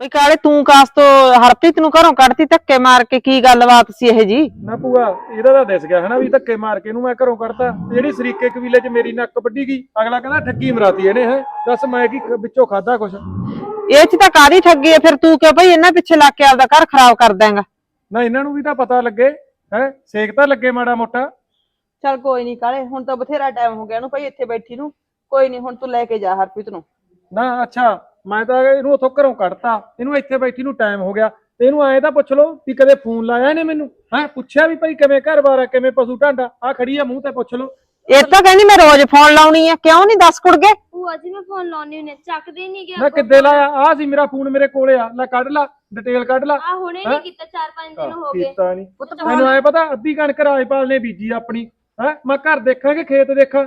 ਬਈ ਕਾਲੇ ਤੂੰ ਕਾਸ ਤੋਂ ਹਰਪ੍ਰੀਤ ਨੂੰ ਘਰੋਂ ਕੱਢਤੀ ਧੱਕੇ ਮਾਰ ਕੇ? ਕੀ ਗੱਲਬਾਤ ਸੀ ਇਹ ਜੀ? ਨਾ ਭੂਆ ਇਹਦਾ ਤਾਂ ਦਿਸ ਗਿਆ ਹਨਾ ਵੀ ਧੱਕੇ ਮਾਰ ਕੇ ਇਹਨੂੰ ਮੈਂ ਘਰੋਂ ਕੱਢਤਾ। ਤੇ ਜਿਹੜੀ ਸਰੀਕੇ ਕਬੀਲੇ 'ਚ ਮੇਰੀ ਨੱਕ ਵੱਢੀ ਗਈ ਅਗਲਾ ਕਹਿੰਦਾ ਠੱਗੀ ਮਰਾਤੀ ਇਹਨੇ ਹੈ। ਦੱਸ ਮੈਂ ਕੀ ਖ- ਵਿੱਚੋਂ ਖਾਦਾ ਕੁਛ? ਇਹ ਚ ਤਾਂ ਕਾਦੀ ਠੱਗੀ ਹੈ? ਫਿਰ ਤੂੰ ਕਿਉਂ ਭਈ ਇਹਨਾਂ ਪਿੱਛੇ ਲੱਗ ਕੇ ਆਪਦਾ ਘਰ ਖਰਾਬ ਕਰ ਦੇਂਗਾ ਨਾ ਇਹਨਾਂ ਨੂੰ ਵੀ ਤਾਂ ਪਤਾ ਲੱਗੇ। ਹੈ? ਸੇਕ ਤਾਂ ਲੱਗੇ ਮਾੜਾ ਮੋਟਾ। ਚੱਲ ਕੋਈ ਨਹੀਂ ਕਾਲੇ ਹੁਣ ਤਾਂ ਬਥੇਰਾ ਟਾਈਮ ਹੋ ਗਿਆ ਇਹਨੂੰ ਭਾਈ ਇੱਥੇ ਬੈਠੀ ਨੂੰ। ਕੋਈ ਨਹੀਂ ਹੁਣ ਤੂੰ ਲੈ ਕੇ ਜਾ ਹਰਪ੍ਰੀਤ ਨੂੰ। ਨਾ ਅੱਛਾ ਮੈਂ ਤਾਂ ਇਹਨੂੰ ਉੱਥੋਂ ਘਰੋਂ ਕੱਢਤਾ। ਇਹਨੂੰ ਇੱਥੇ ਬੈਠੀ ਨੂੰ ਟਾਈਮ ਹੋ ਗਿਆ। ਤੇ ਇਹਨੂੰ ਐਂ ਤਾਂ ਪੁੱਛ ਲਓ ਵੀ ਕਦੇ ਫੋਨ ਲਾਇਆ ਇਹਨੇ ਮੈਨੂੰ? ਹੈ? ਪੁੱਛਿਆ ਵੀ ਭਾਈ ਕਿਵੇਂ ਘਰ-ਬਾਰ ਆ ਕਿਵੇਂ ਪਸ਼ੂ ਢਾਂਡਾ? ਆ ਖੜੀ ਆ ਮੂੰਹ ਤੇ ਪੁੱਛ ਲਓ। ਇਹ ਤਾਂ ਕਹਿੰਦੀ ਮੈਂ ਰੋਜ਼ ਫੋਨ ਲਾਉਣੀ ਆ। ਕਿਉਂ ਨਹੀਂ ਦੱਸ ਕੁੜਗੇ? ਭੂਆ ਜੀ ਮੈਂ ਫੋਨ ਲਾਉਣੀ ਚੱਕਦੇ ਹੀ ਨਹੀਂ ਗਿਆ ਮੈਂ ਕਿੱਦੇ ਲਾਇਆ? ਆ ਸੀ ਮੇਰਾ ਫੋਨ ਮੇਰੇ ਕੋਲੇ ਆ। ਲੈ ਕੱਢ ਲਾ। ਡਿਟੇਲ ਕੱਢ ਲਾ। ਆ ਹੁਣੇ ਹੈਂ? ਨਹੀਂ ਕੀਤਾ 4-5 ਦਿਨ ਹੋ ਗਏ। ਕੀਤਾ ਨਹੀਂ। ਮੈਨੂੰ ਐ ਪਤਾ ਅੱਧੀ ਕਣਕ ਰਾਜਪਾਲ ਨੇ ਬੀਜੀ ਆਪਣੀ ਹੈ? ਮੈਂ ਘਰ ਦੇਖਾਂਗੇ ਖੇਤ ਦੇਖਾਂ।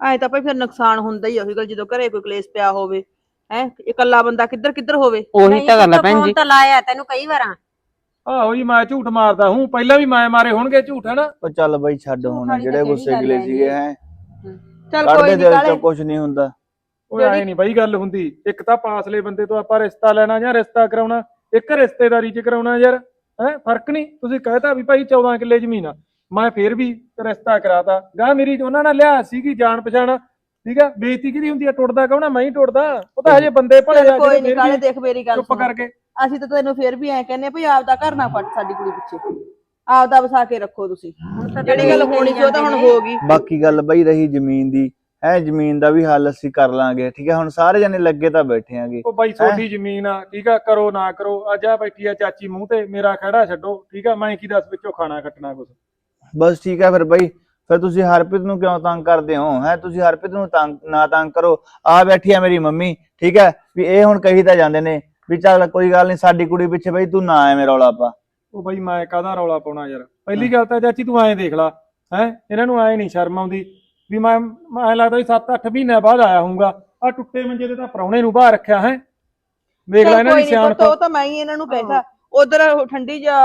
ਐ ਤਾਂ ਭਾਈ ਫਿਰ ਨੁਕਸਾਨ ਹੁੰਦਾ ਹੀ ਆ ਉਹੀ ਗੱਲ ਜਦੋਂ ਘਰੇ ਕੋਈ ਕਲੇਸ਼ ਪਿਆ ਹੋਵੇ ਹੈ? ਇਕੱਲਾ ਬੰਦਾ ਕਿੱਧਰ ਕਿੱਧਰ ਹੋਵੇ? ਉਹੀ ਤਾਂ ਗੱਲ ਹੈ ਭੈਣ ਜੀ। ਤਾਂ ਲਾਇਆ ਤੈਨੂੰ ਕਈ ਵਾਰਾਂ। ਆਹੋ ਜੀ ਮੈਂ ਝੂਠ ਮਾਰਦਾ ਹੂੰ। ਪਹਿਲਾਂ ਵੀ ਮੈਂ ਮਾਰੇ ਹੋਣਗੇ ਝੂਠ ਹੈ ਨਾ ਉਹ ਚੱਲ ਬਈ ਛੱਡ ਹੁਣ ਵਾਲੀ ਤਾਂ ਜਿਹੜੇ ਕਿਹੜੀ ਗੁੱਸੇ ਗੱਲ ਗਿਲੇ ਸੀਗੇ ਹੈ? ਚੱਲ ਕੋਈ ਨਹੀਂ ਦਿਲ ਕਾਲੇ। ਚੋਂ ਕੁਝ ਨਹੀਂ ਹੁੰਦਾ। ਓਏ ਐ ਨਹੀਂ ਬਈ ਗੱਲ ਹੁੰਦੀ। ਇੱਕ ਤਾਂ ਪਾਸਲੇ ਬੰਦੇ ਤੋਂ ਆਪਾਂ ਰਿਸ਼ਤਾ ਲੈਣਾ ਜਾਂ ਰਿਸ਼ਤਾ ਕਰਾਉਣਾ। ਇੱਕ ਰਿਸ਼ਤੇਦਾਰੀ 'ਚ ਕਰਾਉਣਾ ਯਾਰ ਹੈ? ਫ਼ਰਕ ਨਹੀਂ। ਤੁਸੀਂ ਕਹਿਤਾ ਵੀ ਭਾਈ 14 ਕਿੱਲੇ ਜ਼ਮੀਨ ਆ। ਮੈਂ ਫੇਰ ਵੀ ਰਿਸ਼ਤਾ ਕਰਾਤਾ। ਗਾਂ ਮੇਰੀ ਉਹਨਾਂ ਨਾਲ ਲਿਆ ਸੀਗੀ ਜਾਣ ਪਛਾਣ। ਠੀਕ ਆ? ਬੇਇੱਜ਼ਤੀ ਕਿਹਦੀ ਹੁੰਦੀ ਆ? ਟੁੱਟਦਾ ਕੌਣਾ ਮੈਂ ਹੀ ਟੁੱਟਦਾ। ਉਹ ਤਾਂ ਹਜੇ ਬੰਦੇ ਭਲੇ ਆ ਕੋਈ ਨਹੀਂ ਕਾਲੇ ਦੇਖ ਮੇਰੀ ਗੱਲ ਚੁੱਪ ਕਰਕੇ। ਅਸੀਂ ਤਾਂ ਤੈਨੂੰ ਫੇਰ ਵੀ ਐ ਕਹਿੰਨੇ ਭਈ ਆਪਦਾ ਘਰ ਨਾ ਪੱਟ ਸਾਡੀ ਕੁੜੀ ਪਿੱਛੇ। ਆਪਦਾ ਵਸਾ ਕੇ ਰੱਖੋ ਤੁਸੀਂ। ਜਿਹੜੀ ਗੱਲ ਹੋਣੀ ਸੀ ਉਹ ਤਾਂ ਹੁਣ ਹੋ ਗਈ। ਬਾਕੀ ਗੱਲ ਬਈ ਰਹੀ ਜ਼ਮੀਨ ਦੀ। ਹੈ ਜ਼ਮੀਨ ਦਾ ਵੀ ਹੱਲ ਅਸੀਂ ਕਰ ਲਾਂਗੇ ਠੀਕ ਹੈ? ਹੁਣ ਸਾਰੇ ਜਣੇ ਲੱਗੇ ਤਾਂ ਬੈਠੇ ਆਂਗੇ। ਉਹ ਬਾਈ ਤੁਹਾਡੀ ਜ਼ਮੀਨ ਆ ਠੀਕ ਆ? ਕਰੋ ਨਾ ਕਰੋ ਅੱਜ ਆ ਬੈਠੀ ਆ ਚਾਚੀ ਮੂੰਹ ਤੇ ਮੇਰਾ ਖੜਾ ਛੱਡੋ ਠੀਕ ਆ? ਮੈਂ ਕੀ ਦੱਸ ਵਿੱਚੋਂ ਖਾਣਾ ਕੱਟਣਾ ਕੁਛ? ਬਸ ਠੀਕ ਹੈ ਫਿਰ ਬਈ ਫਿਰ ਤੁਸੀਂ ਹਰਪ੍ਰੀਤ ਨੂੰ ਕਿਉਂ ਤੰਗ ਕਰਦੇ ਹੋ ਹੈ? ਤੁਸੀਂ ਹਰਪ੍ਰੀਤ ਨੂੰ ਤੰਗ ਨਾ ਤੰਗ ਕਰੋ। ਆ ਬੈਠੀ ਆ ਮੇਰੀ ਮੰਮੀ ਠੀਕ ਹੈ? ਵੀ ਇਹ ਹੁਣ ਕਹੀ ਤਾਂ ਜਾਂਦੇ ਨੇ ਵੀ ਚੱਲ ਕੋਈ ਗੱਲ ਨਹੀਂ ਸਾਡੀ ਕੁੜੀ ਪਿੱਛੇ ਬਈ ਤੂੰ ਨਾ ਐਵੇਂ ਰੌਲਾ ਪਾ। ਉਹ ਬਾਈ ਮੈਂ ਕਾਹਦਾ ਰੌਲਾ ਪਾਉਣਾ ਯਾਰ? ਪਹਿਲੀ ਗੱਲ ਤਾਂ ਚਾਚੀ ਤੂੰ ਐਂ ਦੇਖ ਲਾ ਹੈ? ਇਹਨਾਂ ਨੂੰ ਐਂ ਨਹੀਂ ਸ਼ਰਮ ਆਉਂਦੀ। ਵੀ ਮੈਂ ਮੈਂ ਲੱਗਦਾ ਵੀ 7-8 ਮਹੀਨਿਆਂ ਬਾਅਦ ਆਇਆ ਹੋਊਗਾ। ਆ ਟੁੱਟੇ ਮੰਜੇ ਤੇ ਤਾਂ ਪ੍ਰਾਹੁਣੇ ਨੂੰ ਬਾਹਰ ਰੱਖਿਆ ਹੈ। ਦੇਖ ਲੈ ਇਹਨਾਂ ਦੀ ਸਿਆਣਪ। ਉਹ ਤਾਂ ਮੈਂ ਹੀ ਇਹਨਾਂ ਨੂੰ ਕਹਿਤਾ ਉਧਰ ਠੰਡੀ ਜਾਂ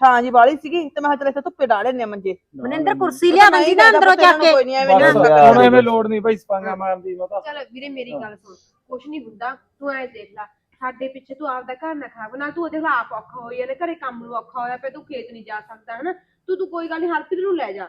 ਛਾਂ ਜੀ ਵਾਲੀ ਸੀਗੀ ਤੇ ਮੈਂ ਚੱਲ ਇੱਥੇ ਧੁੱਪੇ ਢਾ ਲੈਣੇ ਮੰਜੇ। ਮਨਿੰਦਰ ਕੁਰਸੀ ਲਿਆ ਦਿੰਦੀ ਨਾ ਅੰਦਰੋਂ ਚੱਕ ਕੇ। ਕੋਈ ਨਹੀਂ ਐਵੇਂ ਨਾ ਬਸ ਯਾਰ। ਹੁਣ ਐਵੇਂ ਲੋੜ ਨਹੀਂ ਬਾਈ ਸਪਾਂਗਾ ਮਾਰਦੀ ਮਤਾ ਚਲ ਵੀਰੇ ਮੇਰੀ ਗੱਲ ਸੁਣ। ਕੁਛ ਨਹੀਂ ਹੁੰਦਾ ਤੂੰ ਐ ਦੇਖ ਲੈ। ਸਾਡੇ ਪਿੱਛੇ ਤੂੰ ਆਪਦਾ ਘਰ ਨਾ ਖਰਾਬ ਨਾ ਤੂੰ ਉਹਦੇ ਆਪ ਔਖਾ ਹੋਈ ਜਾਂਦੇ ਘਰੇ ਕੰਮ ਨੂੰ ਔਖਾ ਹੋਇਆ ਪਿਆ ਤੂੰ ਖੇਤ ਨਹੀਂ ਜਾ ਸਕਦਾ ਹਨਾ? ਤੂੰ ਤੂੰ ਕੋਈ ਗੱਲ ਨਹੀਂ ਹਰਪ੍ਰੀਤ ਨੂੰ ਲੈ ਜਾ।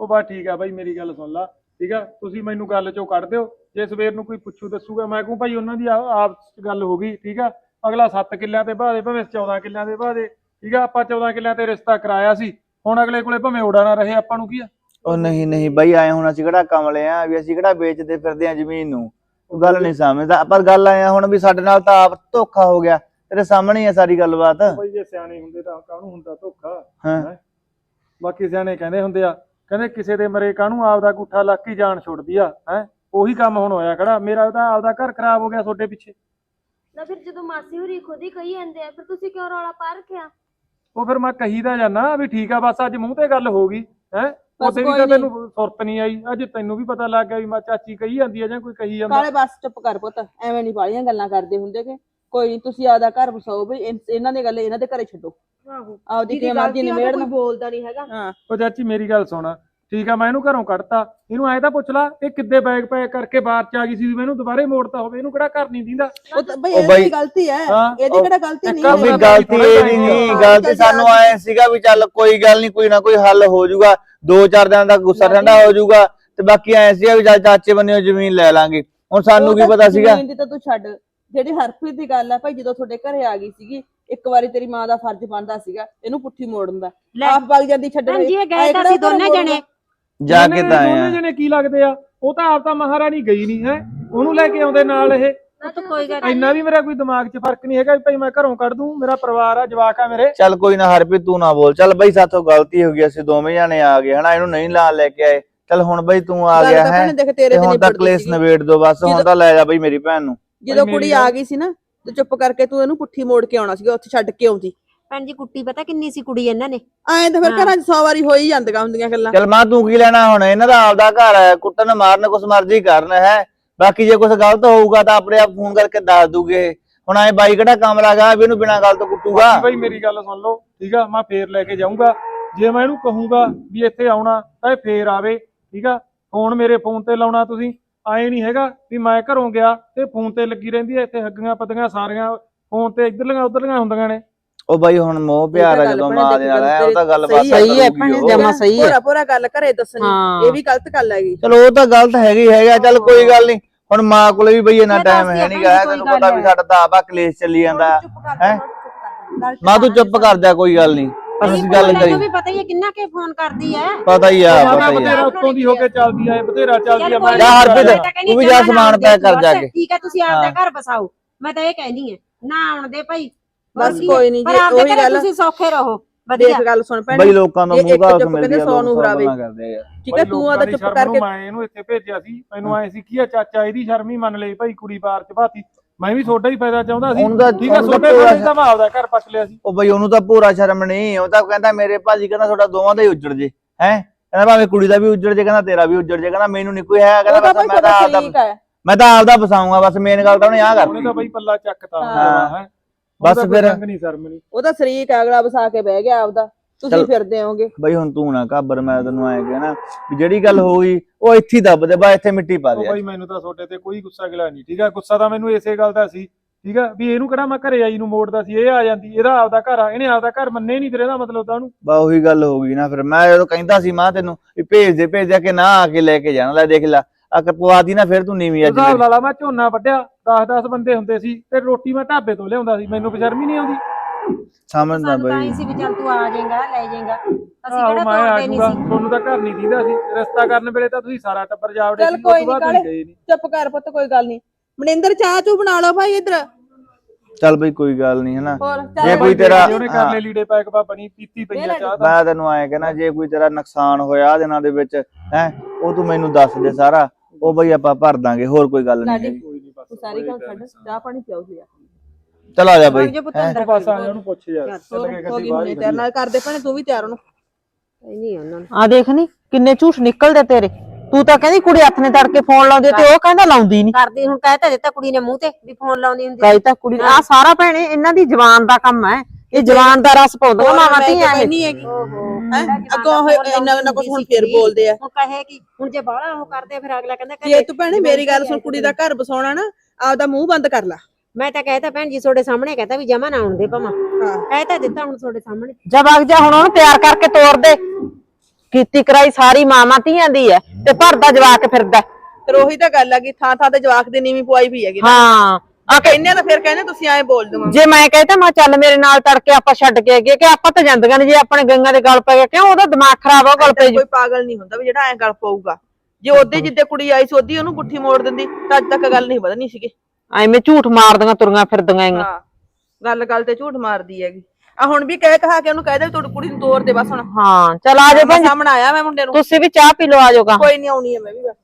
ਉਹ ਬਸ ਠੀਕ ਆ ਬਾਈ ਮੇਰੀ ਗੱਲ ਸੁਣ ਲਾ। ਠੀਕ ਆ? ਤੁਸੀਂ ਮੈਨੂੰ ਗੱਲ ਚੋਂ ਕੱਢ ਦਿਓ। ਜੇ ਸਵੇਰ ਨੂੰ ਕੋਈ ਪੁੱਛੂ ਦੱਸੂਗਾ ਮੈਂ ਕਹੂੰ ਭਾਈ ਉਹਨਾਂ ਦੀ ਆ- ਆਪਸ ਚ ਗੱਲ ਹੋ ਗਈ ਠੀਕ ਆ? ਅਗਲਾ 7 ਕਿੱਲਿਆਂ ਤੇ ਬਾਦੇ ਭਾਵੇਂ 14 ਕਿੱਲਿਆਂ ਦੇ ਬਾਦੇ ਠੀਕ ਆ? ਆਪਾਂ 14 ਕਿੱਲਿਆਂ ਤੇ ਰਿਸ਼ਤਾ ਕਰਾਇਆ ਸੀ। ਹੁਣ ਅਗਲੇ ਕੋਲੇ ਭਾਵੇਂ ਓੜਾ ਨਾ ਰਹੇ ਆਪਾਂ ਨੂੰ ਕੀ ਆ? ਉਹ ਨਹੀਂ ਨਹੀਂ ਬਾਈ ਆਏ ਹੁਣ ਅਸੀਂ ਕਿਹੜਾ ਕਮਲੇ ਆ ਵੀ ਅਸੀਂ ਕਿਹੜਾ ਵੇਚਦੇ ਫਿਰਦੇ ਆ ਜ਼ਮੀਨ ਨੂੰ? ਤੂੰ ਗੱਲ ਨਹੀਂ ਸਮਝਦਾ। ਪਰ ਗੱਲ ਆਇਆ ਹੁਣ ਵੀ ਸਾਡੇ ਨਾਲ ਤਾਂ ਆਪ ਧੋਖਾ ਹੋ ਗਿਆ। ਤੇਰੇ ਸਾਹਮਣੇ ਹੀ ਆ ਸਾਰੀ ਗੱਲਬਾਤ। ਬਈ ਜੇ ਸਿਆਣੇ ਹੁੰਦੇ ਤਾਂ ਕਾਹਨੂੰ ਹੁੰਦਾ ਧੋਖਾ? ਹੈਂ? ਬਾਕੀ ਸਿਆਣੇ ਕਹਿੰਦੇ ਹੁੰਦੇ ਆ ਕਹਿੰਦੇ ਕਿਸੇ ਦੇ ਮਰੇ ਕਾਹਨੂੰ ਆਪਦਾ ਗੁੱਠਾ ਲੱਕ ਹੀ ਜਾਨ ਛੁੱਟਦੀ ਆ ਹੈ? ਉਹੀ ਕੰਮ ਹੁਣ ਹੋਇਆ ਖੜਾ। ਮੇਰਾ ਤਾਂ ਆਪਦਾ ਘਰ ਖਰਾਬ ਹੋ ਗਿਆ ਤੁਹਾਡੇ ਪਿੱਛੇ। ਨਾ ਫਿਰ ਜਦੋਂ ਮਾਸੀ ਹੋਰੀ ਖੁਦ ਹੀ ਕਹੀ ਜਾਂਦੇ ਆ ਫਿਰ ਤੁਸੀਂ ਕਿਉਂ ਰੌਲਾ ਪਾ ਰੱਖਿਆ? ਉਹ ਫਿਰ ਮੈਂ ਕਹੀਦਾ ਜਾਨਾ ਵੀ ਠੀਕ ਆ ਬਸ ਅੱਜ ਮੂੰਹ ਤੇ ਗੱਲ ਹੋ ਗਈ ਹੈ? ਉਹਦੇ ਵੀ ਕੋਈ ਤਾਂ ਨੀ। ਤੈਨੂੰ ਸੁਰਤ ਨਹੀਂ ਆਈ। ਅੱਜ ਤੈਨੂੰ ਵੀ ਪਤਾ ਲੱਗ ਗਿਆ ਵੀ ਮੈਂ ਚਾਚੀ ਕਹੀ ਜਾਂਦੀ ਆ ਜਾਂ ਕੋਈ ਕਹੀ ਜਾਂਦਾ। ਕਾਲੇ ਬਸ ਚੁੱਪ ਕਰ ਪੁੱਤ ਐਵੇਂ ਨਹੀਂ ਬਾਲੀਆਂ ਗੱਲਾਂ ਕਰਦੇ ਹੁੰਦੇ ਕਿ ਕੋਈ ਨੀ ਤੁਸੀਂ ਆਪਦਾ ਘਰ ਵਸਾਓ ਬਈ ਇਨ- ਇਹਨਾਂ ਦੀ ਗੱਲ ਇਹਨਾਂ ਦੇ ਘਰੇ ਛੱਡੋ। ਆਹੋ। ਆਪਦੀ ਜਿਹਦੀ ਕਿਵੇਂ ਮਰਜ਼ੀ ਗਲਤੀ ਆ, ਉਹ ਤਾਂ ਨਿਬੇੜਨ ਕੋਈ ਬੋਲਦਾ ਨਹੀਂ ਹੈਗਾ। ਹਾਂ। ਉਹ ਚਾਚੀ ਮੇਰੀ ਗੱਲ ਸੁਣ। ਠੀਕ ਆ ਮੈਂ ਇਹਨੂੰ ਘਰੋਂ ਕੱਢਤਾ। ਇਹਨੂੰ ਐਂ ਤਾਂ ਪੁੱਛ ਲਾ ਇਹ ਕਿੱਦੇ ਬੈਗ ਪੈਕ ਕਰਕੇ ਬਾਹਰ ਚ ਆ ਗਈ ਸੀ ਵੀ ਮੈਨੂੰ ਦੁਬਾਰੇ ਮੋੜਤਾ ਹੋਵੇ ਇਹਨੂੰ ਕਿਹੜਾ ਘਰ ਨਹੀਂ ਦਿੰਦਾ? ਉਹ ਤਾਂ ਬਈ ਉਹ ਇਹਦੀ ਬਈ- ਵੀ ਗਲਤੀ ਹੈ। ਹਾਂ, ਇਹਦੀ ਉਹ- ਕਿਹੜਾ ਗਲਤੀ ਨਹੀਂ ਵੀ ਹੈ? ਗੱਲ- ਗਲਤੀ ਇਹਦੀ ਨਹੀਂ। ਗਲਤੀ ਸਾਨੂੰ ਆਏ ਸੀਗਾ ਵੀ ਚੱਲ ਕੋਈ ਗੱਲ ਨਹੀਂ ਕੋਈ ਨਾ ਕੋਈ ਹੱਲ ਹੋ ਜਾਊਗਾ। ਦੋ ਚਾਰ ਦਿਨਾਂ ਦਾ ਗੁੱਸਾ ਠੰਡਾ ਹੋ ਜਾਊਗਾ। ਤੇ ਬਾਕੀ ਐ ਸੀਗਾ ਵੀ ਚੱਲ ਚਾਚੇ ਬੰਨਿਓ ਜ਼ਮੀਨ ਲੈ ਲਾਂਗੇ। ਹੁਣ ਸਾਨੂੰ ਕੀ ਪਤਾ ਸੀਗਾ? ਜ਼ਮੀਨ ਦੀ ਤਾਂ ਤੂੰ ਛੱਡ। ਜਿਹੜੀ ਹਰਪ੍ਰੀਤ ਦੀ ਗੱਲ ਆ ਭਾਈ ਜਦੋਂ ਤੁਹਾਡੇ ਘਰੇ ਆ ਗਈ ਸੀਗੀ ਇੱਕ ਵਾਰੀ ਤੇਰੀ ਮਾਂ ਦਾ ਫਰਜ਼ ਬਣਦਾ ਸੀਗਾ ਇਹਨੂੰ ਪੁੱਠੀ ਮੋੜਨ ਦਾ। ਲੈ ਆਪ ਵਗ ਜਾਂਦੀ ਛੱਡਣ ਭੈਣ ਜੀ ਇਹ ਗਏ ਤਾਂ ਅਸੀਂ ਦੋਨੇ? ਜਣੇ। ਜਾ ਕੇ ਤਾਂ ਆਏ ਦੋਨੇ ਜਣੇ ਕੀ ਲੱਗਦੇ ਆ? ਉਹ ਤਾਂ ਆਪ ਤਾਂ ਮਹਾਰਾਣੀ ਗਈ ਨਹੀਂ ਹੈ? ਉਹਨੂੰ ਲੈ ਕੇ ਆਉਂਦੇ ਨਾਲ ਇਹ। ਉਹ ਤਾਂ ਕੋਈ ਗੱਲ ਇੰਨਾ ਵੀ ਮੇਰਾ ਕੋਈ ਦਿਮਾਗ 'ਚ ਫ਼ਰਕ ਨਹੀਂ ਹੈਗਾ ਵੀ ਭਾਈ ਮੈਂ ਘਰੋਂ ਕੱਢ ਦੂੰ ਮੇਰਾ ਪਰਿਵਾਰ ਆ ਜਵਾਕ ਆ ਮੇਰੇ। ਚੱਲ ਕੋਈ ਨਾ ਹਰਪ੍ਰੀਤ ਤੂੰ ਨਾ ਬੋਲ। ਚੱਲ ਬਈ ਸਾਥੋਂ ਗਲਤੀ ਹੋ ਗਈ ਅਸੀਂ ਦੋਵੇਂ ਜਾਣੇ ਆ ਗਏ। ਹਨਾ ਇਹਨੂੰ ਨਹੀਂ ਲਾ ਲੈ ਕੇ ਆਏ। ਚੱਲ ਹੁਣ ਬਈ ਤੂੰ ਆ ਗੱਲ ਗਿਆ ਤਾਂ ਹੈ? ਭੈਣੇ ਦੇਖ ਤੇ ਤੇਰੇ ਤੇ ਹੁਣ ਤਾਂ ਨਿਬੜਦੀ ਕਲੇਸ਼ ਸੀਗੀ। ਨਵੇੜ ਦੋ ਬਸ ਹੁਣ ਜਦੋਂ- ਤਾਂ ਲੈ ਜਾ ਬਈ ਮੇਰੀ ਭੈਣ ਨੂੰ। ਜਦੋਂ ਕੁੜੀ ਆ ਗਈ ਸੀ ਨਾ ਤੇ ਚੁੱਪ ਕਰਕੇ ਤੂੰ ਇਹਨੂੰ ਪੁੱਠੀ ਮੋੜ ਕੇ ਆਉਣਾ ਸੀਗਾ ਉੱਥੇ ਛੱਡ ਕੇ ਆਉਂਦੀ। ਭੈਣ ਜੀ ਕੁੱਟੀ ਪਤਾ ਕਿੰਨੀ ਸੀ ਕੁੜੀ ਇਹਨਾਂ ਨੇ? ਐਂ ਤਾਂ ਫਿਰ। ਘਰਾਂ 'ਚ 100 ਵਾਰੀ ਹੋ ਹੀ ਜਾਂਦੀਆਂ ਹੁੰਦੀਆਂ ਗੱਲਾਂ। ਚੱਲ ਮਾਂ ਤੂੰ ਕੀ ਲੈਣਾ ਹੁਣ? ਇਹਨਾਂ ਦਾ ਆਪਦਾ ਘਰ ਹੈ ਕੁੱਟਣ ਮਾਰਨ ਕੁਛ ਮਰਜ਼ੀ ਕਰਨ ਹੈ? ਬਾਕੀ ਜੇ ਕੁਛ ਗਲਤ ਹੋਊਗਾ ਤਾਂ ਆਪਣੇ ਆਪ ਫੋਨ ਕਰਕੇ ਦੱਸ ਦੂਗੇ। ਹੁਣ ਐ ਬਾਈ ਕਿਹੜਾ ਕੰਮ ਲਗਾ ਵੀ ਇਹਨੂੰ ਬਿਨਾਂ ਗੱਲ ਤੋਂ ਕੁੱਟੂਗਾ? ਭਾਈ ਮੇਰੀ ਗੱਲ ਸੁਣ ਲਓ ਠੀਕ ਆ? ਮੈਂ ਫੇਰ ਲੈ ਕੇ ਜਾਊਂਗਾ। ਜੇ ਮੈਂ ਇਹਨੂੰ ਕਹੂੰਗਾ ਵੀ ਇੱਥੇ ਆਉਣਾ ਤਾਂ ਇਹ ਫੇਰ ਆਵੇ ਠੀਕ ਆ? ਫੋਨ ਮੇਰੇ ਫੋਨ ਤੇ ਲਾਉਣਾ ਤੁਸੀਂ। ਆਏ ਨਹੀਂ ਹੈਗਾ ਵੀ ਮੈਂ ਘਰੋਂ ਗਿਆ ਤੇ ਫੋਨ ਤੇ ਲੱਗੀ ਰਹਿੰਦੀ ਐ ਇੱਥੇ ਹੱਗੀਆਂ ਪੱਤੀਆਂ ਸਾਰੀਆਂ ਫੋਨ ਤੇ ਇੱਧਰਲੀਆਂ ਉੱਧਰਲੀਆਂ ਹੁੰਦੀਆਂ ਨੇ। ਉਹ ਬਾਈ ਹੁਣ ਮੋਹ ਪਿਆਰ ਆ ਜਦੋਂ ਮਾਂ ਦੇ ਨਾਲ ਹੈ ਉਹ ਤਾਂ ਗੱਲ ਬਾਤ ਸਹੀ ਹੈ ਭੈਣੇ ਜਮਾ ਸਹੀ ਹੈ ਪੂਰਾ ਪੂਰਾ ਗੱਲ ਘਰੇ ਦੱਸਣੀ। ਇਹ ਵੀ ਗਲਤ ਗੱਲ ਹੈਗੀ। ਚਲੋ ਉਹ ਤਾਂ ਗਲਤ ਹੈਗੀ ਹੈਗਾ ਚੱਲ ਕੋਈ ਗੱਲ ਨਹੀਂ ਹੁਣ ਮਾਂ ਕੋਲੇ ਵੀ ਬਈ ਇੰਨਾ ਮੈਂ ਟਾਈਮ ਹੈ ਨਹੀਂ ਗਾ ਤੈਨੂੰ ਪਤਾ ਵੀ ਸਾਡਾ ਤਾਂ ਆਪਾ ਕਲੇਸ਼ ਚੱਲੀ ਜਾਂਦਾ। ਹੈ? ਮਾਂ ਤੂੰ ਚੁੱਪ ਕਰ ਜਾ। ਕੋਈ ਗੱਲ ਨਹੀਂ ਅਸੀਂ ਗੱਲ ਕਰੀ ਵੀ ਪਤਾ ਹੀ ਹੈ ਕਿੰਨਾ ਕੇ ਫੋਨ ਕਰਦੀ ਹੈ ਪਤਾ ਹੀ ਆ ਪਤਾ ਹੀ ਆ। ਬਥੇਰਾ ਉੱਤੋਂ ਦੀ ਹੋ ਕੇ ਚੱਲਦੀ ਆ ਇਹ ਬਥੇਰਾ ਚੱਲਦੀ ਆ ਮੈਂ ਜਾ ਨੀ, ਹਰਪ੍ਰੀਤ, ਤਾਂ ਵੀ ਜਾ ਸਮਾਨ ਪੈਕ ਦੇ ਕਰ ਜਾ ਕੇ। ਠੀਕ ਹੈ ਤੁਸੀਂ ਆਪਦਾ ਘਰ ਬਸਾਓ ਮੈਂ ਤਾਂ ਇਹ ਕਹਿੰਦੀ ਹਾਂ ਨਾ ਆਉਣ ਦੇ ਭਾਈ। ਬਸ? ਕੋਈ ਨੀ, ਪਰ ਜੇ ਉਹੀ ਗੱਲ- ਤੁਸੀਂ ਸੌਖੇ ਰਹੋ। ਵਧੀਆ। ਗੱਲ ਸੁਣ ਭੈਣੇ। ਬਈ ਲੋਕਾਂ ਦਾ ਮੂੰਹ ਚੁੱਪ ਮਿਲਦੀ ਆ ਸੌ ਨੂੰ ਹਰਾਵੇ। ਆ। ਠੀਕ ਹੈ ਤੂੰ ਆਦਾ ਚੁੱਪ ਕਰਕੇ ਮੈਂ ਇਹਨੂੰ ਇੱਥੇ ਭੇਜਿਆ ਸੀ। ਮੈਨੂੰ ਐ ਸੀ ਕੀ ਆ ਚਾਚਾ ਇਹਦੀ ਸ਼ਰਮ ਹੀ ਮੰਨ ਲਈ ਭਾਈ ਕੁੜੀ ਬਾਹਰ ਚ ਬਾਤੀ ਮੈਂ ਵੀ ਤੁਹਾਡਾ ਹੀ ਫਾਇਦਾ ਚਾਹੁੰਦਾ ਸੀ। ਤਾਂ- ਠੀਕ ਆ ਉਹਨੂੰ ਤਾਂ ਤੁਹਾਡੇ ਪੂਰਾ ਫਾਇਦੇ ਤਾਂ ਮੈਂ ਆਪਦਾ ਘਰ ਪੱਟ ਲਿਆ ਸੀ। ਉਹ ਬਈ ਉਹਨੂੰ ਤਾਂ ਪੂਰਾ ਸ਼ਰਮ ਨਹੀਂ ਉਹ ਤਾਂ ਕਹਿੰਦਾ ਮੇਰੇ ਭਾਜੀ ਕਹਿੰਦਾ ਤੁਹਾਡਾ ਦੋਵਾਂ ਦਾ ਹੀ ਉੱਜੜ ਜੇ ਹੈ? ਕਹਿੰਦਾ ਭਾਵੇਂ ਕੁੜੀ ਦਾ ਵੀ ਉੱਜੜ ਜੇ ਕਹਿੰਦਾ ਤੇਰਾ ਵੀ ਉੱਜੜ ਜੇ ਕਹਿੰਦਾ ਮੈਨੂੰ ਨਹੀਂ ਕੋਈ ਹੈ ਉਹ ਕਹਿੰਦਾ ਤਾਂ ਬਸ ਮੈਂ ਤਾਂ ਤੁਹਾਡਾ ਆਪਦਾ ਸ਼ਰੀਕ ਹੈ। ਮੈਂ ਤਾਂ ਆਪਦਾ ਬਸਾਉਂਗਾ ਬਸ ਮੇਨ ਗੱਲ ਤਾਂ ਉਹਨੇ ਆਹ ਉਹਨੇ ਕਰਤੀ ਤਾਂ ਬਈ ਪੱਲਾ ਚੱਕਤਾ ਹਾਂ। ਹੈ ਬਸ ਫਿਰ- ਨਹੀਂ ਸ਼ਰਮ ਨਹੀਂ। ਉਹ ਤਾਂ ਸ਼ਰੀਕ ਹੈ ਅਗਲਾ ਵਸਾ ਕੇ ਬਹਿ ਗਿਆ ਆਪਦਾ। ਤੁਸੀਂ ਚੱਲ। ਫਿਰਦੇ ਹੋਗੇ ਬਈ ਹੁਣ ਤੂੰ ਨਾ ਘਾਬਰ ਮੈਂ ਤੈਨੂੰ ਐਂ ਕਹਿਣਾ ਵੀ ਜਿਹੜੀ ਗੱਲ ਹੋ ਗਈ ਉਹ ਇੱਥੇ ਹੀ ਦੱਬ ਦੇ ਬਾ ਇੱਥੇ ਮਿੱਟੀ ਪਾ ਉਹ ਦੇ ਬਾਈ ਮੈਨੂੰ ਤਾਂ ਤੁਹਾਡੇ ਤੇ ਕੋਈ ਗੁੱਸਾ ਗਿਲਾ ਨਹੀਂ ਠੀਕ ਆ? ਗੁੱਸਾ ਤਾਂ ਮੈਨੂੰ ਇਸੇ ਗੱਲ ਦਾ ਸੀ ਠੀਕ ਆ? ਵੀ ਇਹਨੂੰ ਕਿਹੜਾ ਮੈਂ ਘਰੇ ਆਈ ਨੂੰ ਮੋੜਦਾ ਸੀ ਇਹ ਆ ਜਾਂਦੀ ਇਹਦਾ ਆਪਦਾ ਘਰ ਆ ਇਹਨੇ ਆਪਦਾ ਘਰ ਮੰਨੇ ਨਹੀਂ ਫਿਰ ਇਹਦਾ ਮਤਲਬ ਤਾਂ ਉਹਨੂੰ। ਬਾ ਉਹੀ ਗੱਲ ਹੋ ਗਈ ਨਾ ਫਿਰ ਮੈਂ ਜਦੋਂ ਕਹਿੰਦਾ ਸੀ ਮਾਂ ਤੈਨੂੰ ਵੀ ਭੇਜ ਦੇ ਭੇਜ ਦੇ ਕਿ ਨਾ ਆ ਕੇ ਲੈ ਕੇ ਜਾਣਾ ਲੈ ਦੇਖ ਲੈ ਆ ਕੇ ਪਵਾਦੀ ਨਾ ਫਿਰ ਤੂੰ ਨੀਵੀਂ ਅੱਜ ਹਿਸਾਬ ਮੇਰੀ। ਲਾ ਲਾ ਮੈਂ ਝੋਨਾ ਵੱਢਿਆ 10-10 ਬੰਦੇ ਹੁੰਦੇ ਸੀ ਤੇ ਰੋਟੀ ਮੈਂ ਢਾਬੇ ਤੋਂ ਲਿਆਉਂਦਾ ਸੀ ਮੈਨੂੰ ਬਸ਼ਰਮੀ ਨਹੀਂ ਆਉਂਦੀ। ਸਮਝਦਾ ਸਾਨੂੰ ਤਾਂ ਬਈ। ਸੀ ਵੀ ਚੱਲ ਤੂੰ ਆ ਜਾਏਗਾ ਲੈ ਜਾਏਗਾ। ਅਸੀਂ ਆਹੋ ਕਿਹੜਾ ਮੈਂ ਆ ਤੋੜਦੇ ਨਹੀਂ ਜਾਊਗਾ ਸੀ। ਤੁਹਾਨੂੰ ਤਾਂ ਘਰ ਨਹੀਂ ਦੀਦਾ ਸੀ। ਰਸਤਾ ਕਰਨ ਵੇਲੇ ਤਾਂ ਤੁਸੀਂ ਸਾਰਾ ਟੱਬਰ ਜਾਵੜੇ ਚੱਲ ਸੀ ਕੋਈ ਉਸ ਤੋਂ ਬਾਅਦ ਨੀ ਗਏ ਨਹੀਂ। ਚੁੱਪ ਕਰ ਪੁੱਤ ਕੋਈ ਗੱਲ ਨਹੀਂ ਮਨਿੰਦਰ ਚਾਹ ਚੂ ਬਣਾ ਲਓ ਭਾਈ ਇੱਧਰ। ਚੱਲ ਬਈ ਕੋਈ ਗੱਲ ਨਹੀਂ ਹਨਾ। ਹੋਰ ਜੇ ਚੱਲ ਕੋਈ ਤੇਰਾ- ਉਹਨੇ ਕਰ ਹਾਂ। ਲੈ ਲੀੜੇ ਪੈਕ ਬਾ ਬਣੀ ਪੀਤੀ ਪਈ ਆ ਚਾਹ ਤਾਂ। ਮੈਂ ਤੈਨੂੰ ਐਂ ਕਹਿਣਾ ਜੇ ਕੋਈ ਤੇਰਾ ਨੁਕਸਾਨ ਹੋਇਆ ਦਿਨਾਂ ਦੇ ਵਿੱਚ ਹੈ ਉਹ ਤੂੰ ਮੈਨੂੰ ਦੱਸ ਦੇ ਸਾਰਾ। ਉਹ ਬਈ ਆਪਾਂ ਭਰ ਦਾਂਗੇ ਹੋਰ ਕੋਈ ਗੱਲ ਨਹੀਂ ਹੈਗੀ। ਕੋਈ ਨਹੀਂ ਬਸ ਤੂੰ ਸਾਰੀ ਗੱਲ ਛੱਡ ਚਾਹ ਪਾਣੀ ਪਿਆਓ ਜੀ ਚਲ ਆ ਜਾ ਬਈ। ਜਾ ਪੁੱਤ ਹੈਂ? ਅੰਦਰ ਬਸ ਆ ਉਹਨੂੰ ਪੁੱਛ ਤੇਰੇ ਨਾਲ ਕਰਦੇ ਭੈਣੇ ਤੂੰ ਵੀ ਤਿਆਰ ਹੋ ਨਹੀਂ ਉਹਨਾਂ ਨੂੰ। ਆ ਦੇਖ ਨੀ ਕਿੰਨੇ ਝੂਠ ਨਿਕਲਦੇ ਤੇਰੇ। ਤੂੰ ਤਾਂ ਕਹਿੰਦੀ ਕੁੜੀ ਹੱਥ ਨੇ ਤੜਕੇ ਫੋਨ ਲਾਉਂਦੀ ਤੇ ਉਹ ਕਹਿੰਦਾ ਲਾਉਂਦੀ ਨਹੀਂ ਕਰਦੀ ਹੁਣ ਕਹਿ ਤਾਂ ਦਿੱਤਾ ਕੁੜੀ ਨੇ ਮੂੰਹ ਤੇ ਵੀ ਫੋਨ ਲਾਉਂਦੀ ਹੁੰਦੀ ਕਹੀ ਤਾਂ ਕੁੜੀ ਆ ਸਾਰਾ ਭੈਣੇ ਇਹਨਾਂ ਦੀ ਜਵਾਨ ਦਾ ਕੰਮ ਹੈ। ਇਹ ਜਵਾਨ ਦਾ ਰਸ ਪਾਉਂਦੀਆਂ ਮਾਵਾਂ ਧੀਆਂ ਇਹ ਨਹੀਂ ਹੈਗੀ। ਹੈਂ? ਅੱਗੋਂ ਉਹ ਇੰਨਾ ਇੰਨਾ ਕੁਛ ਹੁਣ ਫੇਰ ਬੋਲਦੇ ਆ। ਹੁਣ ਕਹੇ ਕਿ ਹੁਣ ਜੇ ਬਾਹਲਾ ਉਹ ਕਰਦੇ ਆ, ਫਿਰ ਅਗਲਾ ਕਹਿੰਦਾ ਜੇ ਤੂੰ ਭੈਣੇ ਮੇਰੀ ਗੱਲ ਸੁਣ ਕੁੜੀ ਦਾ ਘਰ ਬਸਾਉਣਾ ਨਾ ਆਪਦਾ ਮੂੰਹ ਬੰਦ ਕਰ ਲੈ। ਮੈਂ ਤਾਂ ਕਹਿਤਾ ਭੈਣ ਜੀ ਤੁਹਾਡੇ ਸਾਹਮਣੇ ਕਹਿਤਾ ਵੀ ਜਮਾ ਨਾ ਆਉਣ ਦੇ ਭਾਵਾਂ। ਹਾਂ। ਕਹਿਤਾ ਦਿੱਤਾ ਹੁਣ ਤੁਹਾਡੇ ਸਾਹਮਣੇ। ਜਬ ਅਗ ਜਾ ਹੁਣ ਉਹਨੂੰ ਤਿਆਰ ਕਰਕੇ ਤੋਰ ਦੇ। ਕੀਤੀ ਕਰਾਈ ਸਾਰੀ ਮਾਵਾਂ ਧੀਆਂ ਦੀ ਹੈ ਤੇ ਭਰਦਾ ਜਵਾਕ ਫਿਰਦਾ। ਫਿਰ ਉਹੀ ਤਾਂ ਗੱਲ ਆ ਕਿ ਥਾਂ ਥਾਂ ਤੇ ਜਵਾਕ ਦੀ ਨੀਵੀਂ ਪਵਾਈ ਵੀ ਹੈਗੀ। ਹਾਂ ਆ ਕਹਿੰਦੇ ਤਾਂ ਫਿਰ ਕਹਿੰਦੇ ਤੁਸੀਂ ਐਂ ਬੋਲ ਦਵਾਂ। ਜੇ ਮੈਂ ਕਹਤਾ ਮੈਂ ਚੱਲ ਮੇਰੇ ਨਾਲ ਤੜਕੇ ਆਪਾਂ ਛੱਡ ਕੇ ਗਏ ਕਿ ਆਪਾਂ ਤਾਂ ਜਾਂਦੀਆਂ ਨੇ ਜੇ ਆਪਣੇ ਗੰਗਾ ਦੇ ਗਲ ਪੈ ਗਿਆ ਕਿਉਂ ਉਹਦਾ ਦਿਮਾਗ ਖਰਾਬ ਆ ਗਲ ਪੈ ਜੂ। ਕੋਈ ਪਾਗਲ ਨਹੀਂ ਹੁੰਦਾ ਵੀ ਜਿਹੜਾ ਐਂ ਗੱਲ ਪਊਗਾ। ਜੇ ਉਹਦੇ ਜਿੱਦੇ ਕੁੜੀ ਆਈ ਸੀ ਉਹਦੀ ਉਹਨੂੰ ਪੁੱਠੀ ਮੋੜ ਦਿੰਦੀ ਤਾਂ ਅੱਜ ਤੱਕ ਗੱਲ ਨਹੀਂ ਵਧਣੀ ਸੀਗੀ। ਐਵੇਂ ਝੂਠ ਮਾਰਦੀਆਂ ਤੁਰੀਆਂ ਫਿਰਦੀਆਂ ਹਾਂ ਗੱਲ ਗੱਲ ਤੇ ਝੂਠ ਮਾਰਦੀ ਹੈਗੀ। ਆ ਹੁਣ ਵੀ ਕਹਿ ਕਹਾ ਕੇ ਉਹਨੂੰ ਕਹਿ ਦੇ ਵੀ ਤੁਹਾਡੀ ਕੁੜੀ ਨੂੰ ਤੋਰ ਦੇ ਬਸ ਹੁਣ। ਹਾਂ ਚਲ ਆ ਜਾਓ ਭੈਣ ਜੀ। ਸਾਹਮਣੇ ਆਇਆ ਮੈਂ ਮੁੰਡੇ ਨੂੰ। ਤੁਸੀਂ ਵੀ ਚਾਹ ਪੀ ਲਓ ਆ ਜਾਓਗਾ ਕੋਈ ਨਹੀਂ ਆਉਣੀ ਹੈ ਮੈਂ ਵੀ ਬਸ।